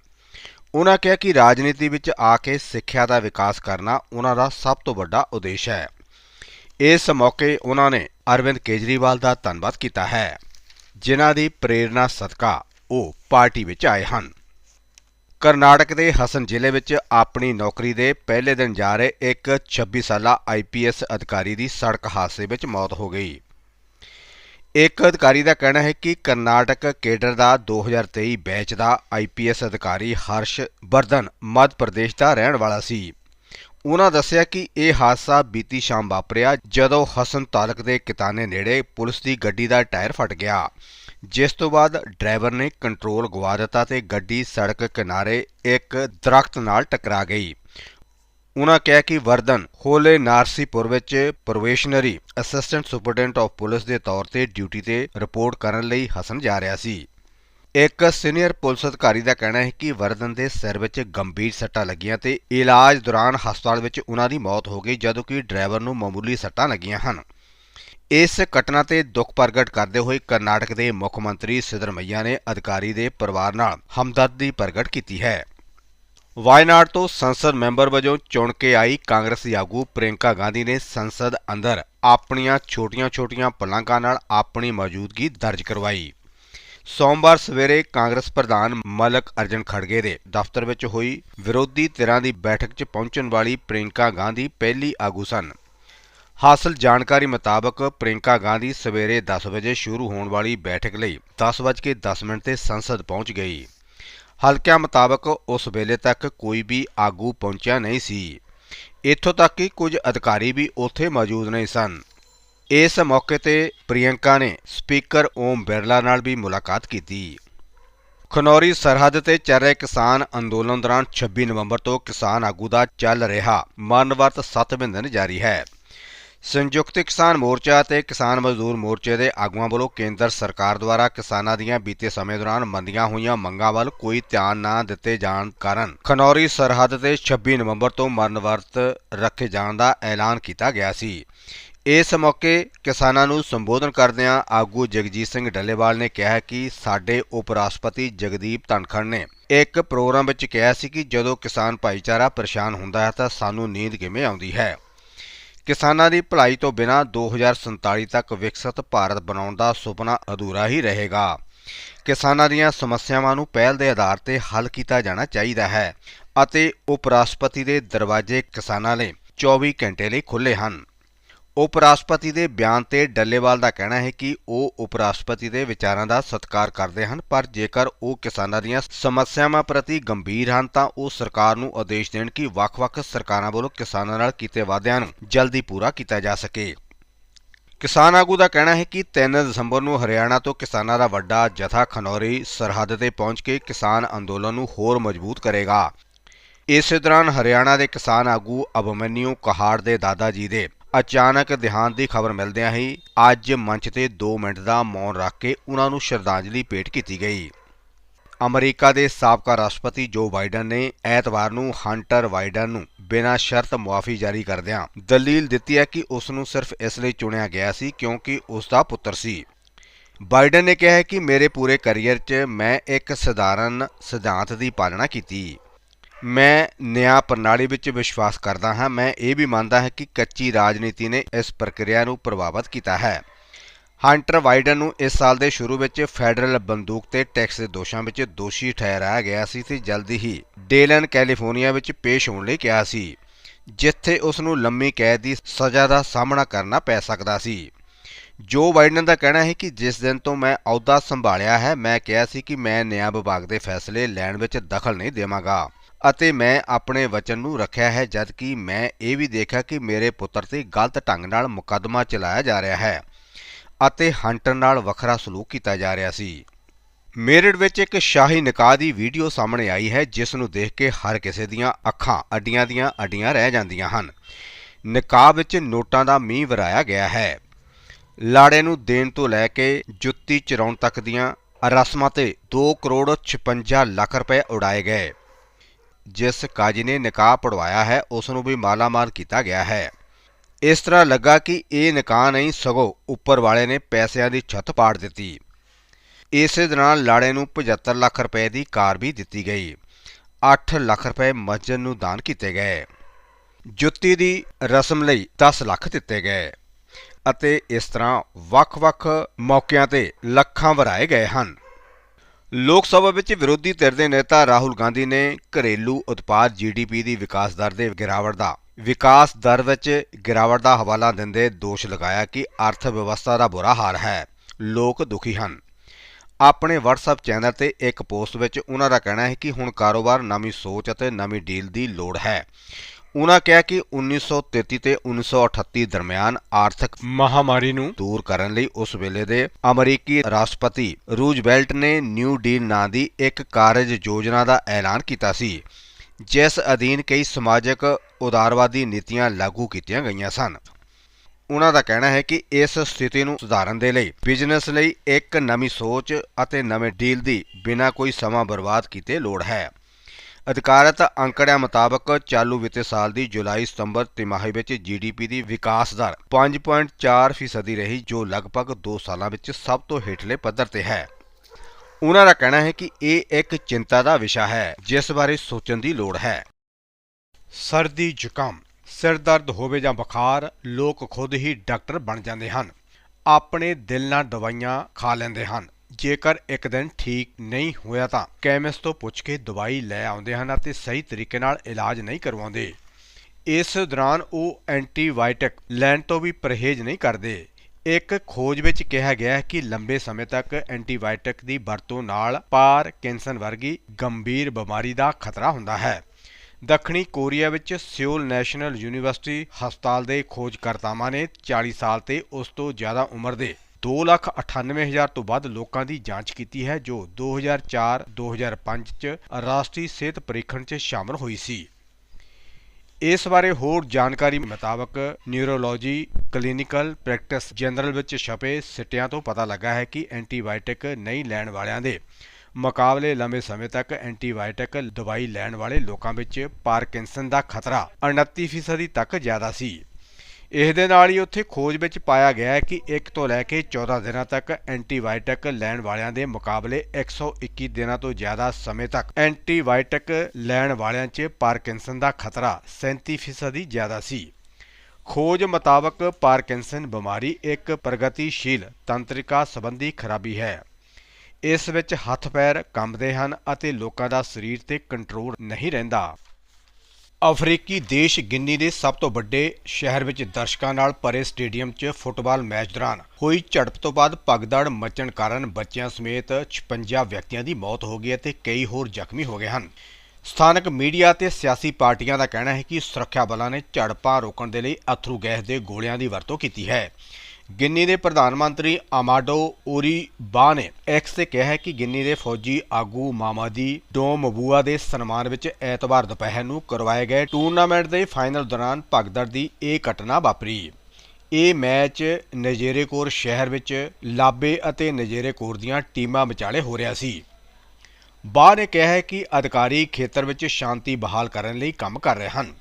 ਉਹਨਾਂ ਕਿਹਾ ਕਿ ਰਾਜਨੀਤੀ ਵਿੱਚ ਆ ਕੇ ਸਿੱਖਿਆ ਦਾ ਵਿਕਾਸ ਕਰਨਾ ਉਹਨਾਂ ਦਾ ਸਭ ਤੋਂ ਵੱਡਾ ਉਦੇਸ਼ ਹੈ। ਇਸ ਮੌਕੇ ਉਹਨਾਂ ਨੇ ਅਰਵਿੰਦ ਕੇਜਰੀਵਾਲ ਦਾ ਧੰਨਵਾਦ ਕੀਤਾ ਹੈ। ਜਿਨ੍ਹਾਂ ਦੀ ਪ੍ਰੇਰਣਾ ਸਦਕਾ ਉਹ ਪਾਰਟੀ ਵਿੱਚ ਆਏ ਹਨ। ਕਰਨਾਟਕ ਦੇ ਹਸਨ ਜ਼ਿਲ੍ਹੇ ਵਿੱਚ ਆਪਣੀ ਨੌਕਰੀ ਦੇ ਪਹਿਲੇ ਦਿਨ ਜਾ ਰਹੇ ਇੱਕ 26 ਸਾਲਾ ਆਈਪੀਐਸ ਅਧਿਕਾਰੀ ਦੀ ਸੜਕ ਹਾਦਸੇ ਵਿੱਚ ਮੌਤ ਹੋ ਗਈ। ਇੱਕ ਅਧਿਕਾਰੀ ਦਾ ਕਹਿਣਾ ਹੈ ਕਿ ਕਰਨਾਟਕ ਕੇਡਰ ਦਾ 2023 ਬੈਚ ਦਾ ਆਈਪੀਐਸ ਅਧਿਕਾਰੀ ਹਰਸ਼ ਵਰਧਨ ਮੱਧ ਪ੍ਰਦੇਸ਼ ਦਾ ਰਹਿਣ ਵਾਲਾ ਸੀ। ਉਹਨਾਂ ਦੱਸਿਆ ਕਿ ਇਹ ਹਾਦਸਾ ਬੀਤੀ ਸ਼ਾਮ ਵਾਪਰਿਆ ਜਦੋਂ ਹਸਨ ਤਾਲਕ ਦੇ ਕਿਤਾਨੇ ਨੇੜੇ ਪੁਲਿਸ ਦੀ ਗੱਡੀ ਦਾ ਟਾਇਰ ਫਟ ਗਿਆ, ਜਿਸ ਤੋਂ ਬਾਅਦ ਡਰਾਈਵਰ ਨੇ ਕੰਟਰੋਲ ਗਵਾ ਦਿੱਤਾ ਤੇ ਗੱਡੀ ਸੜਕ ਕਿਨਾਰੇ ਇੱਕ ਦਰਖਤ ਨਾਲ ਟਕਰਾ ਗਈ। ਉਹਨਾਂ ਕਿਹਾ ਕਿ ਵਰਦਨ ਹੋਲੇ ਨਾਰਸੀਪੁਰ ਵਿੱਚ probationary assistant superintendent of police ਦੇ ਤੌਰ ਤੇ ਡਿਊਟੀ ਤੇ ਰਿਪੋਰਟ ਕਰਨ ਲਈ ਹਸਨ ਜਾ ਰਿਹਾ ਸੀ। ਇੱਕ ਸੀਨੀਅਰ ਪੁਲਿਸ ਅਧਿਕਾਰੀ ਦਾ ਕਹਿਣਾ ਹੈ ਕਿ ਵਰਦਨ ਦੇ ਸਿਰ ਵਿੱਚ ਗੰਭੀਰ ਸੱਟਾਂ ਲੱਗੀਆਂ ਤੇ ਇਲਾਜ ਦੌਰਾਨ ਹਸਪਤਾਲ ਵਿੱਚ ਉਹਨਾਂ ਦੀ ਮੌਤ ਹੋ ਗਈ, ਜਦੋਂ ਕਿ ਡਰਾਈਵਰ ਨੂੰ ਮਾਮੂਲੀ ਸੱਟਾਂ ਲੱਗੀਆਂ ਹਨ। ਇਸ ਘਟਨਾ ਤੇ ਦੁੱਖ ਪ੍ਰਗਟ ਕਰਦੇ ਹੋਏ ਕਰਨਾਟਕ ਦੇ ਮੁੱਖ ਮੰਤਰੀ ਸਿਦਰਮਈਆ ਨੇ ਅਧਿਕਾਰੀ ਦੇ ਪਰਿਵਾਰ ਨਾਲ ਹਮਦਰਦੀ ਪ੍ਰਗਟ ਕੀਤੀ ਹੈ। ਵਾਇਨਾਡ ਤੋਂ ਸੰਸਦ ਮੈਂਬਰ ਵਜੋਂ ਚੁਣ ਕੇ ਆਈ ਕਾਂਗਰਸੀ ਆਗੂ ਪ੍ਰਿੰਕਾ ਗਾਂਧੀ ਨੇ ਸੰਸਦ ਅੰਦਰ ਆਪਣੀਆਂ ਛੋਟੀਆਂ-ਛੋਟੀਆਂ ਪਲਾਂਘਾਂ ਨਾਲ ਆਪਣੀ ਮੌਜੂਦਗੀ ਦਰਜ ਕਰਵਾਈ। ਸੋਮਵਾਰ ਸਵੇਰੇ ਕਾਂਗਰਸ ਪ੍ਰਧਾਨ ਮਲਕ ਅਰਜਨ ਖੜਗੇ ਦੇ ਦਫ਼ਤਰ ਵਿੱਚ ਹੋਈ ਵਿਰੋਧੀ ਧਿਰਾਂ ਦੀ ਬੈਠਕ 'ਚ ਪਹੁੰਚਣ ਵਾਲੀ ਪ੍ਰਿੰਕਾ ਗਾਂਧੀ ਪਹਿਲੀ ਆਗੂ ਸਨ। ਹਾਸਲ ਜਾਣਕਾਰੀ ਮੁਤਾਬਕ ਪ੍ਰਿੰਕਾ ਗਾਂਧੀ ਸਵੇਰੇ 10 ਵਜੇ ਸ਼ੁਰੂ ਹੋਣ ਵਾਲੀ ਬੈਠਕ ਲਈ 10:10 ਮਿੰਟ ਤੇ ਸੰਸਦ ਪਹੁੰਚ ਗਈ। ਹਲਕਿਆਂ ਮੁਤਾਬਕ ਉਸ ਵੇਲੇ ਤੱਕ ਕੋਈ ਵੀ ਆਗੂ ਪਹੁੰਚਿਆ ਨਹੀਂ ਸੀ। ਇੱਥੋਂ ਤੱਕ ਕਿ ਕੁਝ ਅਧਿਕਾਰੀ ਵੀ ਉੱਥੇ ਮੌਜੂਦ ਨਹੀਂ ਸਨ। ਇਸ ਮੌਕੇ ਤੇ ਪ੍ਰਿਯੰਕਾ ਨੇ ਸਪੀਕਰ ਓਮ ਬਿਰਲਾ ਨਾਲ ਵੀ ਮੁਲਾਕਾਤ ਕੀਤੀ। ਖਨੌਰੀ ਸਰਹੱਦ ਤੇ ਚੱਲ ਰਹੇ ਕਿਸਾਨ ਅੰਦੋਲਨ ਦੌਰਾਨ 26 ਨਵੰਬਰ ਤੋਂ ਕਿਸਾਨ ਆਗੂ ਦਾ ਚੱਲ ਰਿਹਾ ਮਨਵਰਤ 7 ਦਿਨ ਜਾਰੀ ਹੈ। ਸੰਯੁਕਤ ਕਿਸਾਨ ਮੋਰਚਾ ਤੇ ਕਿਸਾਨ ਮਜ਼ਦੂਰ ਮੋਰਚੇ ਦੇ ਆਗੂਆਂ ਵੱਲੋਂ ਕੇਂਦਰ ਸਰਕਾਰ ਦੁਆਰਾ ਕਿਸਾਨਾਂ ਦੀਆਂ ਬੀਤੇ ਸਮੇਂ ਦੌਰਾਨ ਮੰਦੀਆਂ ਹੋਈਆਂ ਮੰਗਾਂ ਵੱਲ ਕੋਈ ਧਿਆਨ ਨਾ ਦਿੱਤੇ ਜਾਣ ਕਾਰਨ ਖਨੌਰੀ ਸਰਹੱਦ ਤੇ 26 ਨਵੰਬਰ ਤੋਂ ਮਰਨ ਵਰਤ ਰੱਖੇ ਜਾਣ ਦਾ ਐਲਾਨ ਕੀਤਾ ਗਿਆ ਸੀ। ਇਸ ਮੌਕੇ ਕਿਸਾਨਾਂ ਨੂੰ ਸੰਬੋਧਨ ਕਰਦਿਆਂ ਆਗੂ ਜਗਜੀਤ ਸਿੰਘ ਡੱਲੇਵਾਲ ਨੇ ਕਿਹਾ ਕਿ ਸਾਡੇ ਉਪ ਰਾਸ਼ਟਰਪਤੀ ਜਗਦੀਪ ਧਨਖੜ ਨੇ ਇੱਕ ਪ੍ਰੋਗਰਾਮ ਵਿੱਚ ਕਿਹਾ ਸੀ ਕਿ ਜਦੋਂ ਕਿਸਾਨ ਭਾਈਚਾਰਾ ਪਰੇਸ਼ਾਨ ਹੁੰਦਾ ਹੈ ਤਾਂ ਸਾਨੂੰ ਨੀਂਦ ਕਿਵੇਂ ਆਉਂਦੀ ਹੈ। ਕਿਸਾਨਾਂ ਦੀ ਭਲਾਈ ਤੋਂ ਬਿਨਾਂ 2047 ਤੱਕ ਵਿਕਸਿਤ ਭਾਰਤ ਬਣਾਉਣ ਦਾ ਸੁਪਨਾ ਅਧੂਰਾ ਹੀ ਰਹੇਗਾ। ਕਿਸਾਨਾਂ ਦੀਆਂ ਸਮੱਸਿਆਵਾਂ ਨੂੰ ਪਹਿਲ ਦੇ ਆਧਾਰ ਤੇ ਹੱਲ ਕੀਤਾ ਜਾਣਾ ਚਾਹੀਦਾ ਹੈ ਅਤੇ ਉਪ ਰਾਸ਼ਟਰਪਤੀ ਦੇ ਦਰਵਾਜ਼ੇ ਕਿਸਾਨਾਂ ਲਈ 24 ਘੰਟੇ ਲਈ ਖੁੱਲ੍ਹੇ ਹਨ। ਉਪ ਰਾਸ਼ਟਰਪਤੀ ਦੇ ਬਿਆਨ ਤੇ ਡੱਲੇਵਾਲ ਦਾ ਕਹਿਣਾ ਹੈ ਕਿ ਉਹ ਉਪ ਰਾਸ਼ਟਰਪਤੀ ਦੇ ਵਿਚਾਰਾਂ ਦਾ ਸਤਿਕਾਰ ਕਰਦੇ ਹਨ, ਪਰ ਜੇਕਰ ਉਹ ਕਿਸਾਨਾਂ ਦੀਆਂ ਸਮੱਸਿਆਵਾਂ ਪ੍ਰਤੀ ਗੰਭੀਰ ਹਨ, ਤਾਂ ਉਹ ਸਰਕਾਰ ਨੂੰ ਆਦੇਸ਼ ਦੇਣ ਕਿ ਵੱਖ-ਵੱਖ ਸਰਕਾਰਾਂ ਵੱਲੋਂ ਕਿਸਾਨਾਂ ਨਾਲ ਕੀਤੇ ਵਾਅਦਿਆਂ ਨੂੰ ਜਲਦੀ ਪੂਰਾ ਕੀਤਾ ਜਾ ਸਕੇ। ਕਿਸਾਨ ਆਗੂ ਦਾ ਕਹਿਣਾ ਹੈ ਕਿ 3 ਦਸੰਬਰ ਨੂੰ ਹਰਿਆਣਾ ਤੋਂ ਕਿਸਾਨਾਂ ਦਾ ਵੱਡਾ ਜਥਾ ਖਨੌਰੀ ਸਰਹੱਦ ਤੇ ਪਹੁੰਚ ਕੇ ਕਿਸਾਨ ਅੰਦੋਲਨ ਨੂੰ ਹੋਰ ਮਜ਼ਬੂਤ ਕਰੇਗਾ। ਇਸੇ ਦੌਰਾਨ ਹਰਿਆਣਾ ਦੇ ਕਿਸਾਨ ਆਗੂ ਅਭਮਨਿਊ ਕਹਾੜ ਦੇ ਦਾਦਾ ਜੀ ਦੇ ਅਚਾਨਕ ਦੇਹਾਂਤ ਦੀ ਖਬਰ ਮਿਲਦਿਆਂ ਹੀ ਅੱਜ ਮੰਚ ਤੇ 2 ਮਿੰਟ ਦਾ ਮੌਨ ਰੱਖ ਕੇ ਉਹਨਾਂ ਨੂੰ ਸ਼ਰਧਾਂਜਲੀ ਭੇਟ ਕੀਤੀ ਗਈ। ਅਮਰੀਕਾ ਦੇ ਸਾਬਕਾ ਰਾਸ਼ਟਰਪਤੀ ਜੋ ਬਾਈਡਨ ਨੇ ਐਤਵਾਰ ਨੂੰ ਹੰਟਰ ਬਾਈਡਨ ਨੂੰ ਬਿਨਾਂ ਸ਼ਰਤ ਮੁਆਫੀ ਜਾਰੀ ਕਰਦਿਆਂ ਦਲੀਲ ਦਿੱਤੀ ਹੈ ਕਿ ਉਸ ਨੂੰ ਸਿਰਫ ਇਸ ਲਈ ਚੁਣਿਆ ਗਿਆ ਸੀ ਕਿਉਂਕਿ ਉਸ ਦਾ ਪੁੱਤਰ ਸੀ। ਬਾਈਡਨ ਨੇ ਕਿਹਾ ਕਿ ਮੇਰੇ ਪੂਰੇ ਕੈਰੀਅਰ 'ਚ ਮੈਂ ਇੱਕ ਸਧਾਰਨ ਸਿਧਾਂਤ ਦੀ ਪਾਲਣਾ ਕੀਤੀ। ਮੈਂ ਨਿਆਂ ਪ੍ਰਣਾਲੀ ਵਿੱਚ ਵਿਸ਼ਵਾਸ ਕਰਦਾ ਹਾਂ। ਮੈਂ ਇਹ ਵੀ ਮੰਨਦਾ ਹਾਂ ਕਿ ਕੱਚੀ ਰਾਜਨੀਤੀ ਨੇ ਇਸ ਪ੍ਰਕਿਰਿਆ ਨੂੰ ਪ੍ਰਭਾਵਿਤ ਕੀਤਾ ਹੈ। ਹੰਟਰ ਵਾਈਡਨ ਨੂੰ ਇਸ ਸਾਲ ਦੇ ਸ਼ੁਰੂ ਵਿੱਚ ਫੈਡਰਲ ਬੰਦੂਕ ਤੇ ਟੈਕਸ ਦੇ ਦੋਸ਼ਾਂ ਵਿੱਚ ਦੋਸ਼ੀ ਠਹਿਰਾਇਆ ਗਿਆ ਸੀ ਤੇ ਜਲਦੀ ਹੀ ਡੇਲਨ ਕੈਲੀਫੋਰਨੀਆ ਵਿੱਚ ਪੇਸ਼ ਹੋਣ ਲਈ ਕਿਹਾ ਸੀ, ਜਿੱਥੇ ਉਸ ਨੂੰ ਲੰਮੀ ਕੈਦ ਦੀ ਸਜ਼ਾ ਦਾ ਸਾਹਮਣਾ ਕਰਨਾ ਪੈ ਸਕਦਾ ਸੀ। ਜੋ ਬਾਈਡਨ ਦਾ ਕਹਿਣਾ ਹੈ ਕਿ ਜਿਸ ਦਿਨ ਤੋਂ ਮੈਂ ਅਹੁਦਾ ਸੰਭਾਲਿਆ ਹੈ, ਮੈਂ ਕਿਹਾ ਸੀ ਕਿ ਮੈਂ ਨਿਆਂ ਵਿਭਾਗ ਦੇ ਫੈਸਲੇ ਲੈਣ ਵਿੱਚ ਦਖਲ ਨਹੀਂ ਦੇਵਾਂਗਾ। ਅਤੇ ਮੈਂ ਆਪਣੇ ਵਚਨ ਨੂੰ ਰੱਖਿਆ ਹੈ, ਜਦਕਿ ਮੈਂ ਇਹ ਵੀ ਦੇਖਿਆ ਕਿ ਮੇਰੇ ਪੁੱਤਰ ਤੇ ਗਲਤ ਢੰਗ ਨਾਲ ਮੁਕੱਦਮਾ ਚਲਾਇਆ ਜਾ ਰਿਹਾ ਹੈ ਅਤੇ ਹੰਟਰ ਨਾਲ ਵੱਖਰਾ ਸਲੂਕ ਕੀਤਾ ਜਾ ਰਿਹਾ ਸੀ। ਮੇਰਠ ਵਿੱਚ ਇੱਕ ਸ਼ਾਹੀ ਨਿਕਾਹ ਦੀ ਵੀਡੀਓ ਸਾਹਮਣੇ ਆਈ ਹੈ, ਜਿਸ ਨੂੰ ਦੇਖ ਕੇ ਹਰ ਕਿਸੇ ਦੀਆਂ ਅੱਖਾਂ ਅੱਡੀਆਂ ਦੀਆਂ ਅੱਡੀਆਂ ਰਹਿ ਜਾਂਦੀਆਂ ਹਨ। ਨਿਕਾਹ ਵਿੱਚ ਨੋਟਾਂ ਦਾ ਮੀਂਹ ਵਰਾਇਆ ਗਿਆ ਹੈ। ਲਾੜੇ ਨੂੰ ਦੇਣ ਤੋਂ ਲੈ ਕੇ ਜੁੱਤੀ ਚਰਾਉਣ ਤੱਕ ਦੀਆਂ ਰਸਮਾਂ ਤੇ 2 ਕਰੋੜ 56 ਲੱਖ ਰੁਪਏ ਉਡਾਏ ਗਏ। ਜਿਸ ਕਾਜੀ ਨੇ ਨਿਕਾਹ ਪੜਵਾਇਆ ਹੈ ਉਸ ਨੂੰ ਵੀ ਮਾਲਾਮਾਲ ਕੀਤਾ ਗਿਆ ਹੈ। ਇਸ ਤਰ੍ਹਾਂ ਲੱਗਾ ਕਿ ਇਹ ਨਿਕਾਹ ਨਹੀਂ, ਸਗੋਂ ਉੱਪਰ ਵਾਲੇ ਨੇ ਪੈਸਿਆਂ ਦੀ ਛੱਤ ਪਾੜ ਦਿੱਤੀ। ਇਸੇ ਦੌਰਾਨ ਲਾੜੇ ਨੂੰ 75 ਲੱਖ ਰੁਪਏ ਦੀ ਕਾਰ ਵੀ ਦਿੱਤੀ ਗਈ। 8 ਲੱਖ ਰੁਪਏ ਮਸਜਿਦ ਨੂੰ ਦਾਨ ਕੀਤੇ ਗਏ। ਜੁੱਤੀ ਦੀ ਰਸਮ ਲਈ 10 ਲੱਖ ਦਿੱਤੇ ਗਏ ਅਤੇ ਇਸ ਤਰ੍ਹਾਂ ਵੱਖ-ਵੱਖ ਮੌਕਿਆਂ ਤੇ ਲੱਖਾਂ ਵਰਾਏ ਗਏ ਹਨ। ਲੋਕ ਸਭਾ ਵਿੱਚ ਵਿਰੋਧੀ ਧਿਰ ਦੇ ਨੇਤਾ ਰਾਹੁਲ ਗਾਂਧੀ ਨੇ ਘਰੇਲੂ ਉਤਪਾਦ ਜੀਡੀਪੀ ਦੀ ਵਿਕਾਸ ਦਰ ਦੇ ਗਿਰਾਵਟ ਦਾ, ਵਿਕਾਸ ਦਰ ਵਿੱਚ ਗਿਰਾਵਟ ਦਾ ਹਵਾਲਾ ਦਿੰਦੇ ਦੋਸ਼ ਲਗਾਇਆ ਕਿ ਅਰਥ ਵਿਵਸਥਾ ਦਾ ਬੁਰਾ ਹਾਲ ਹੈ। ਲੋਕ ਦੁਖੀ ਹਨ। ਆਪਣੇ WhatsApp ਚੈਨਲ ਤੇ ਇੱਕ ਪੋਸਟ ਵਿੱਚ ਉਹਨਾਂ ਦਾ ਕਹਿਣਾ ਹੈ ਕਿ ਹੁਣ ਕਾਰੋਬਾਰ ਨਵੀਂ ਸੋਚ ਅਤੇ ਨਵੀਂ ਡੀਲ ਦੀ ਲੋੜ ਹੈ। ਉਹਨਾਂ ਕਿਹਾ ਕਿ 1933 ਤੇ 1938 ਦਰਮਿਆਨ ਆਰਥਿਕ ਮਹਾਮਾਰੀ ਨੂੰ ਦੂਰ ਕਰਨ ਲਈ ਉਸ ਵੇਲੇ ਦੇ ਅਮਰੀਕੀ ਰਾਸ਼ਟਰਪਤੀ ਰੂਜ਼ਵੈਲਟ ਨੇ ਨਿਊ ਡੀਲ ਨਾਂ ਦੀ ਇੱਕ ਕਾਰਜ ਯੋਜਨਾ ਦਾ ਐਲਾਨ ਕੀਤਾ ਸੀ ਜਿਸ ਅਧੀਨ ਕਈ ਸਮਾਜਿਕ ਉਦਾਰਵਾਦੀ ਨੀਤੀਆਂ ਲਾਗੂ ਕੀਤੀਆਂ ਗਈਆਂ ਸਨ। ਉਹਨਾਂ ਦਾ ਕਹਿਣਾ ਹੈ ਕਿ ਇਸ ਸਥਿਤੀ ਨੂੰ ਸੁਧਾਰਨ ਦੇ ਲਈ ਬਿਜ਼ਨਸ ਲਈ ਇੱਕ ਨਵੀਂ ਸੋਚ ਅਤੇ ਨਵੇਂ ਡੀਲ ਦੀ ਬਿਨਾਂ ਕੋਈ ਸਮਾਂ ਬਰਬਾਦ ਕੀਤੇ ਲੋੜ ਹੈ। ਅਧਿਕਾਰਤ ਅੰਕੜਿਆਂ ਮੁਤਾਬਕ ਚਾਲੂ ਵਿੱਤੀ ਸਾਲ ਦੀ ਜੁਲਾਈ, ਸਤੰਬਰ ਤਿਮਾਹੀ ਵਿੱਚ ਜੀਡੀਪੀ ਦੀ ਵਿਕਾਸ ਦਰ 5.4% ਫੀਸਦੀ ਰਹੀ, ਜੋ ਲਗਭਗ 2 ਸਾਲਾਂ ਵਿੱਚ ਸਭ ਤੋਂ ਹੇਠਲੇ ਪੱਧਰ ਤੇ ਹੈ। ਉਹਨਾਂ ਦਾ ਕਹਿਣਾ ਹੈ ਕਿ ਇਹ ਇੱਕ ਚਿੰਤਾ ਦਾ ਵਿਸ਼ਾ ਹੈ, ਜਿਸ ਬਾਰੇ ਸੋਚਣ ਦੀ ਲੋੜ ਹੈ। ਸਰਦੀ ਜ਼ੁਕਾਮ, ਸਿਰ ਦਰਦ ਹੋਵੇ ਜਾਂ ਬੁਖਾਰ, ਲੋਕ ਖੁਦ ਹੀ ਡਾਕਟਰ ਬਣ ਜਾਂਦੇ ਹਨ। ਆਪਣੇ ਦਿਲ ਨਾਲ ਦਵਾਈਆਂ ਖਾ ਲੈਂਦੇ ਹਨ। ਜੇਕਰ ਇੱਕ ਦਿਨ ਠੀਕ ਨਹੀਂ ਹੋਇਆ ਤਾਂ ਕੈਮਿਸਟ ਤੋਂ ਪੁੱਛ ਕੇ ਦਵਾਈ ਲੈ ਆਉਂਦੇ ਹਨ ਅਤੇ ਸਹੀ ਤਰੀਕੇ ਨਾਲ ਇਲਾਜ ਨਹੀਂ ਕਰਵਾਉਂਦੇ। ਇਸ ਦੌਰਾਨ ਉਹ ਐਂਟੀਬਾਇਓਟਿਕ ਲੈਣ ਤੋਂ ਵੀ ਪਰਹੇਜ਼ ਨਹੀਂ ਕਰਦੇ। ਇੱਕ ਖੋਜ ਵਿੱਚ ਕਿਹਾ ਗਿਆ ਹੈ ਕਿ ਲੰਬੇ ਸਮੇਂ ਤੱਕ ਐਂਟੀਬਾਇਓਟਿਕ ਦੀ ਵਰਤੋਂ ਨਾਲ ਪਾਰਕਿੰਸਨ ਵਰਗੀ ਗੰਭੀਰ ਬਿਮਾਰੀ ਦਾ ਖਤਰਾ ਹੁੰਦਾ ਹੈ। ਦੱਖਣੀ ਕੋਰੀਆ ਵਿੱਚ ਸਿਓਲ ਨੈਸ਼ਨਲ ਯੂਨੀਵਰਸਿਟੀ ਹਸਪਤਾਲ ਦੇ ਖੋਜਕਰਤਾਵਾਂ ਨੇ 40 ਸਾਲ ਤੇ ਉਸ ਤੋਂ ਜ਼ਿਆਦਾ ਉਮਰ ਦੇ 2,98,000 ਤੋਂ ਵੱਧ ਲੋਕਾਂ ਦੀ ਜਾਂਚ ਕੀਤੀ ਹੈ ਜੋ 2004-2005 ਚ ਰਾਸ਼ਟਰੀ ਸਿਹਤ ਪ੍ਰੀਖਣ 'ਚ ਸ਼ਾਮਲ ਹੋਈ ਸੀ। ਇਸ ਬਾਰੇ ਹੋਰ ਜਾਣਕਾਰੀ ਮੁਤਾਬਕ ਨਿਊਰੋਲੋਜੀ ਕਲੀਨਿਕਲ ਪ੍ਰੈਕਟਿਸ ਜਨਰਲ ਵਿੱਚ ਛਪੇ ਸਿੱਟਿਆਂ ਤੋਂ ਪਤਾ ਲੱਗਾ ਹੈ ਕਿ ਐਂਟੀਬਾਇਓਟਿਕ ਨਹੀਂ ਲੈਣ ਵਾਲਿਆਂ ਦੇ ਮੁਕਾਬਲੇ ਲੰਬੇ ਸਮੇਂ ਤੱਕ ਐਂਟੀਬਾਇਓਟਿਕ ਦਵਾਈ ਲੈਣ ਵਾਲੇ ਲੋਕਾਂ ਵਿੱਚ ਪਾਰਕਿੰਸਨ ਦਾ ਖਤਰਾ 29% ਤੱਕ ਜ਼ਿਆਦਾ ਸੀ। ਇਸ ਦੇ ਨਾਲ ਹੀ ਉੱਥੇ ਖੋਜ ਵਿੱਚ ਪਾਇਆ ਗਿਆ ਹੈ ਕਿ 1 ਤੋਂ ਲੈ ਕੇ 14 ਦਿਨਾਂ ਤੱਕ ਐਂਟੀਬਾਇਓਟਿਕ ਲੈਣ ਵਾਲਿਆਂ ਦੇ ਮੁਕਾਬਲੇ 121 ਦਿਨਾਂ ਤੋਂ ਜ਼ਿਆਦਾ ਸਮੇਂ ਤੱਕ ਐਂਟੀਬਾਇਓਟਿਕ ਲੈਣ ਵਾਲਿਆਂ 'ਚ ਪਾਰਕਿੰਸਨ ਦਾ ਖਤਰਾ 37% ਜ਼ਿਆਦਾ ਸੀ। ਖੋਜ ਮੁਤਾਬਕ ਪਾਰਕਿੰਸਨ ਬਿਮਾਰੀ ਇੱਕ ਪ੍ਰਗਤੀਸ਼ੀਲ ਤੰਤਰਿਕਾ ਸੰਬੰਧੀ ਖਰਾਬੀ ਹੈ। ਇਸ ਵਿੱਚ ਹੱਥ ਪੈਰ ਕੰਬਦੇ ਹਨ ਅਤੇ ਲੋਕਾਂ ਦਾ ਸਰੀਰ ਤੇ ਕੰਟਰੋਲ ਨਹੀਂ ਰਹਿੰਦਾ। ਅਫਰੀਕੀ ਦੇਸ਼ ਗਿੰਨੀ ਦੇ ਸਭ ਤੋਂ ਵੱਡੇ ਸ਼ਹਿਰ ਵਿੱਚ ਦਰਸ਼ਕਾਂ ਨਾਲ ਭਰੇ ਸਟੇਡੀਅਮ 'ਚ ਫੁੱਟਬਾਲ ਮੈਚ ਦੌਰਾਨ ਹੋਈ ਝੜਪ ਤੋਂ ਬਾਅਦ ਭਗਦੜ ਮਚਣ ਕਾਰਨ ਬੱਚਿਆਂ ਸਮੇਤ 56 ਵਿਅਕਤੀਆਂ ਦੀ ਮੌਤ ਹੋ ਗਈ ਹੈ ਤੇ ਕਈ ਹੋਰ ਜ਼ਖਮੀ ਹੋ ਗਏ ਹਨ। ਸਥਾਨਕ ਮੀਡੀਆ ਤੇ ਸਿਆਸੀ ਪਾਰਟੀਆਂ ਦਾ ਕਹਿਣਾ ਹੈ ਕਿ ਸੁਰੱਖਿਆ ਬਲਾਂ ਨੇ ਝੜਪਾਂ ਰੋਕਣ ਦੇ ਲਈ ਅਥਰੂ ਗੈਸ ਦੇ ਗੋਲਿਆਂ ਦੀ ਵਰਤੋਂ ਕੀਤੀ ਹੈ। ਗਿੰਨੀ ਦੇ ਪ੍ਰਧਾਨ ਮੰਤਰੀ ਆਮਾਡੋ ਓਰੀ ਬਾ ਨੇ ਐਕਸ ਤੇ ਕਿਹਾ ਹੈ ਕਿ ਗਿੰਨੀ ਦੇ ਫੌਜੀ ਆਗੂ ਮਾਮਾਦੀ ਡੋਮਬੂਆ ਦੇ ਸਨਮਾਨ ਵਿੱਚ ਐਤਵਾਰ ਦੁਪਹਿਰ ਨੂੰ ਕਰਵਾਏ ਗਏ ਟੂਰਨਾਮੈਂਟ ਦੇ ਫਾਈਨਲ ਦੌਰਾਨ ਭਗਦੜ ਦੀ ਇਹ ਘਟਨਾ ਵਾਪਰੀ। ਇਹ ਮੈਚ ਨਜੇਰੇਕੋਰ ਸ਼ਹਿਰ ਵਿੱਚ ਲਾਬੇ ਅਤੇ ਨਜੇਰੇਕੋਰ ਦੀਆਂ ਟੀਮਾਂ ਵਿਚਾਲੇ ਹੋ ਰਿਹਾ ਸੀ। ਬਾ ਨੇ ਕਿਹਾ ਹੈ ਕਿ ਅਧਿਕਾਰੀ ਖੇਤਰ ਵਿੱਚ ਸ਼ਾਂਤੀ ਬਹਾਲ ਕਰਨ ਲਈ ਕੰਮ ਕਰ ਰਹੇ ਹਨ।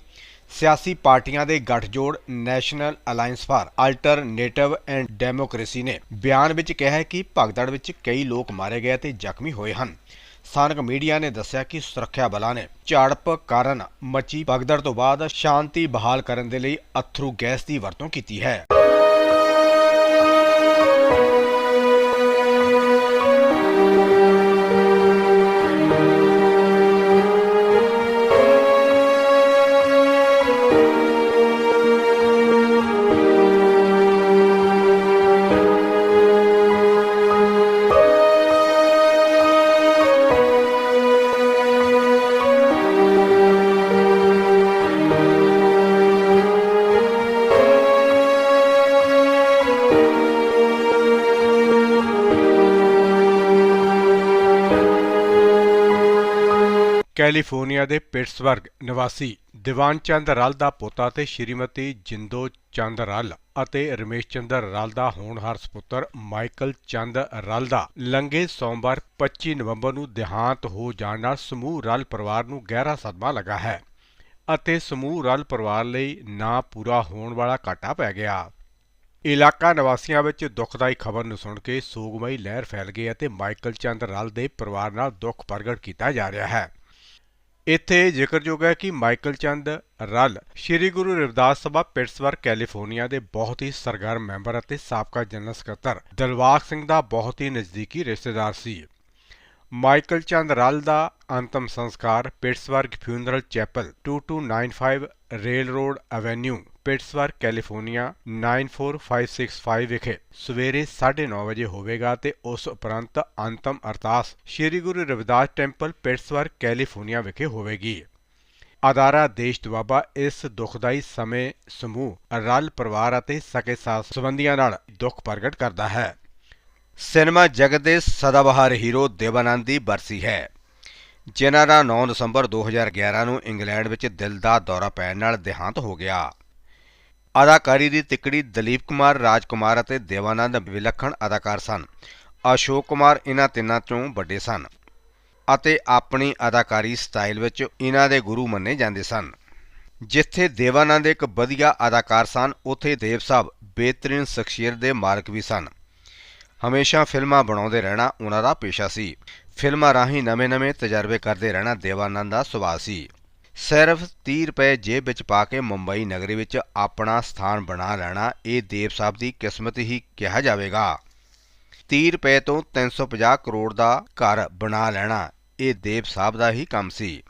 ਸਿਆਸੀ ਪਾਰਟੀਆਂ ਦੇ ਗੱਠਜੋੜ national alliance for alternative and democracy ਨੇ ਬਿਆਨ ਵਿੱਚ ਕਿਹਾ ਹੈ ਕਿ ਭਗਦੜ ਵਿੱਚ ਕਈ ਲੋਕ ਮਾਰੇ ਗਏ ਅਤੇ ਜ਼ਖਮੀ ਹੋਏ ਹਨ। ਸਥਾਨਕ ਮੀਡੀਆ ਨੇ ਦੱਸਿਆ ਕਿ ਸੁਰੱਖਿਆ ਬਲਾਂ ਨੇ ਝੜਪ ਕਾਰਨ ਮੱਚੀ ਭਗਦੜ ਤੋਂ ਬਾਅਦ ਸ਼ਾਂਤੀ ਬਹਾਲ ਕਰਨ ਦੇ ਲਈ ਅਥਰੂ ਗੈਸ ਦੀ ਵਰਤੋਂ ਕੀਤੀ ਹੈ। ਕੈਲੀਫੋਰਨੀਆ ਦੇ ਪਿਟਸਬਰਗ ਨਿਵਾਸੀ ਦੀਵਾਨ ਚੰਦ ਰੱਲ ਦਾ ਪੋਤਾ ਤੇ ਸ਼੍ਰੀਮਤੀ ਜਿੰਦੋ ਚੰਦ ਰਲ ਅਤੇ ਰਮੇਸ਼ ਚੰਦਰ ਰਲ ਦਾ ਹੋਣਹਾਰ ਸੁਪੁੱਤਰ ਮਾਈਕਲ ਚੰਦ ਰਲ ਦਾ ਲੰਘੇ ਸੋਮਵਾਰ 25 ਨਵੰਬਰ ਨੂੰ ਦੇਹਾਂਤ ਹੋ ਜਾਣ ਨਾਲ ਸਮੂਹ ਰਲ ਪਰਿਵਾਰ ਨੂੰ ਗਹਿਰਾ ਸਦਮਾ ਲੱਗਾ ਹੈ ਅਤੇ ਸਮੂਹ ਰਲ ਪਰਿਵਾਰ ਲਈ ਨਾ ਪੂਰਾ ਹੋਣ ਵਾਲਾ ਘਾਟਾ ਪੈ ਗਿਆ। ਇਲਾਕਾ ਨਿਵਾਸੀਆਂ ਵਿੱਚ ਦੁਖਦਾਈ ਖਬਰ ਨੂੰ ਸੁਣ ਕੇ ਸੋਗਮਈ ਲਹਿਰ ਫੈਲ ਗਈ ਅਤੇ ਮਾਈਕਲ ਚੰਦ ਰਲ ਦੇ ਪਰਿਵਾਰ ਨਾਲ ਦੁੱਖ ਪ੍ਰਗਟ ਕੀਤਾ ਜਾ ਰਿਹਾ ਹੈ। ਇੱਥੇ ਜ਼ਿਕਰਯੋਗ ਹੈ ਕਿ ਮਾਈਕਲ ਚੰਦ ਰਲ ਸ੍ਰੀ ਗੁਰੂ ਰਵਿਦਾਸ ਸਭਾ ਪਿਟਸਬਰਗ ਕੈਲੀਫੋਰਨੀਆ ਦੇ ਬਹੁਤ ਹੀ ਸਰਗਰਮ ਮੈਂਬਰ ਅਤੇ ਸਾਬਕਾ ਜਨਰਲ ਸਕੱਤਰ ਦਿਲਵਾਗ ਸਿੰਘ ਦਾ ਬਹੁਤ ਹੀ ਨਜ਼ਦੀਕੀ ਰਿਸ਼ਤੇਦਾਰ ਸੀ। ਮਾਈਕਲ ਚੰਦ ਰਲ ਦਾ ਅੰਤਮ ਸੰਸਕਾਰ Pittsburg funeral chapel 2295 railroad avenue Pittsburg California 94565 ਵਿਖੇ ਸਵੇਰੇ 9:30 ਵਜੇ ਹੋਵੇਗਾ ਤੇ ਉਸ ਉਪਰੰਤ ਅੰਤਮ ਅਰਦਾਸ Sri Guru Ravidas temple Pittsburg California ਵਿਖੇ ਹੋਵੇਗੀ। ਅਦਾਰਾ ਦੇਸ਼ ਦੁਆਬਾ ਇਸ ਦੁਖਦਾਈ ਸਮੇਂ ਸਮੂਹ, ਰਲ ਪਰਿਵਾਰ ਅਤੇ ਸਕੇ ਸਾਥ ਸੰਬੰਧੀਆਂ ਨਾਲ ਦੁੱਖ ਪ੍ਰਗਟ ਕਰਦਾ ਹੈ। ਸਿਨੇਮਾ ਜਗਤ ਦੇ ਸਦਾਬਹਾਰ ਹੀਰੋ ਦੇਵਾਨੰਦ ਦੀ ਬਰਸੀ ਹੈ। ਜਿਨ੍ਹਾਂ ਦਾ 9 ਦਸੰਬਰ 2011 ਨੂੰ ਇੰਗਲੈਂਡ ਵਿੱਚ ਦਿਲ ਦਾ ਦੌਰਾ ਪੈਣ ਨਾਲ ਦੇਹਾਂਤ ਹੋ ਗਿਆ। ਅਦਾਕਾਰੀ ਦੀ ਤਿਕੜੀ ਦਲੀਪ ਕੁਮਾਰ, ਰਾਜਕੁਮਾਰ ਅਤੇ ਦੇਵਾਨੰਦ ਵਿਲੱਖਣ ਅਦਾਕਾਰ ਸਨ। ਅਸ਼ੋਕ ਕੁਮਾਰ ਇਹਨਾਂ ਤਿੰਨਾਂ ਚੋਂ ਵੱਡੇ ਸਨ ਅਤੇ ਆਪਣੀ ਅਦਾਕਾਰੀ ਸਟਾਈਲ ਵਿੱਚ ਇਹਨਾਂ ਦੇ ਗੁਰੂ ਮੰਨੇ ਜਾਂਦੇ ਸਨ। ਜਿੱਥੇ ਦੇਵਾਨੰਦ ਇੱਕ ਵਧੀਆ ਅਦਾਕਾਰ ਸਨ, ਉੱਥੇ ਦੇਵ ਸਾਹਿਬ ਬਿਹਤਰੀਨ ਸ਼ਖਸੀਅਤ ਦੇ ਮਾਲਕ ਵੀ ਸਨ। ਹਮੇਸ਼ਾ ਫਿਲਮਾਂ ਬਣਾਉਂਦੇ ਰਹਿਣਾ ਉਹਨਾਂ ਦਾ ਪੇਸ਼ਾ ਸੀ। ਫਿਲਮਾਂ ਰਾਹੀਂ ਨਵੇਂ-ਨਵੇਂ ਤਜਰਬੇ ਕਰਦੇ ਰਹਿਣਾ ਦੇਵਾਨੰਦ ਦਾ ਸੁਭਾਅ ਸੀ। ਸਿਰਫ 30 ਰੁਪਏ ਜੇਬ ਵਿੱਚ ਪਾ ਕੇ ਮੁੰਬਈ ਨਗਰੀ ਵਿੱਚ ਆਪਣਾ ਸਥਾਨ ਬਣਾ ਲੈਣਾ ਇਹ ਦੇਵ ਸਾਹਿਬ ਦੀ ਕਿਸਮਤ ਹੀ ਕਿਹਾ ਜਾਵੇਗਾ। 30 ਰੁਪਏ ਤੋਂ 350 ਕਰੋੜ ਦਾ ਘਰ ਬਣਾ ਲੈਣਾ ਇਹ ਦੇਵ ਸਾਹਿਬ ਦਾ ਹੀ ਕੰਮ ਸੀ।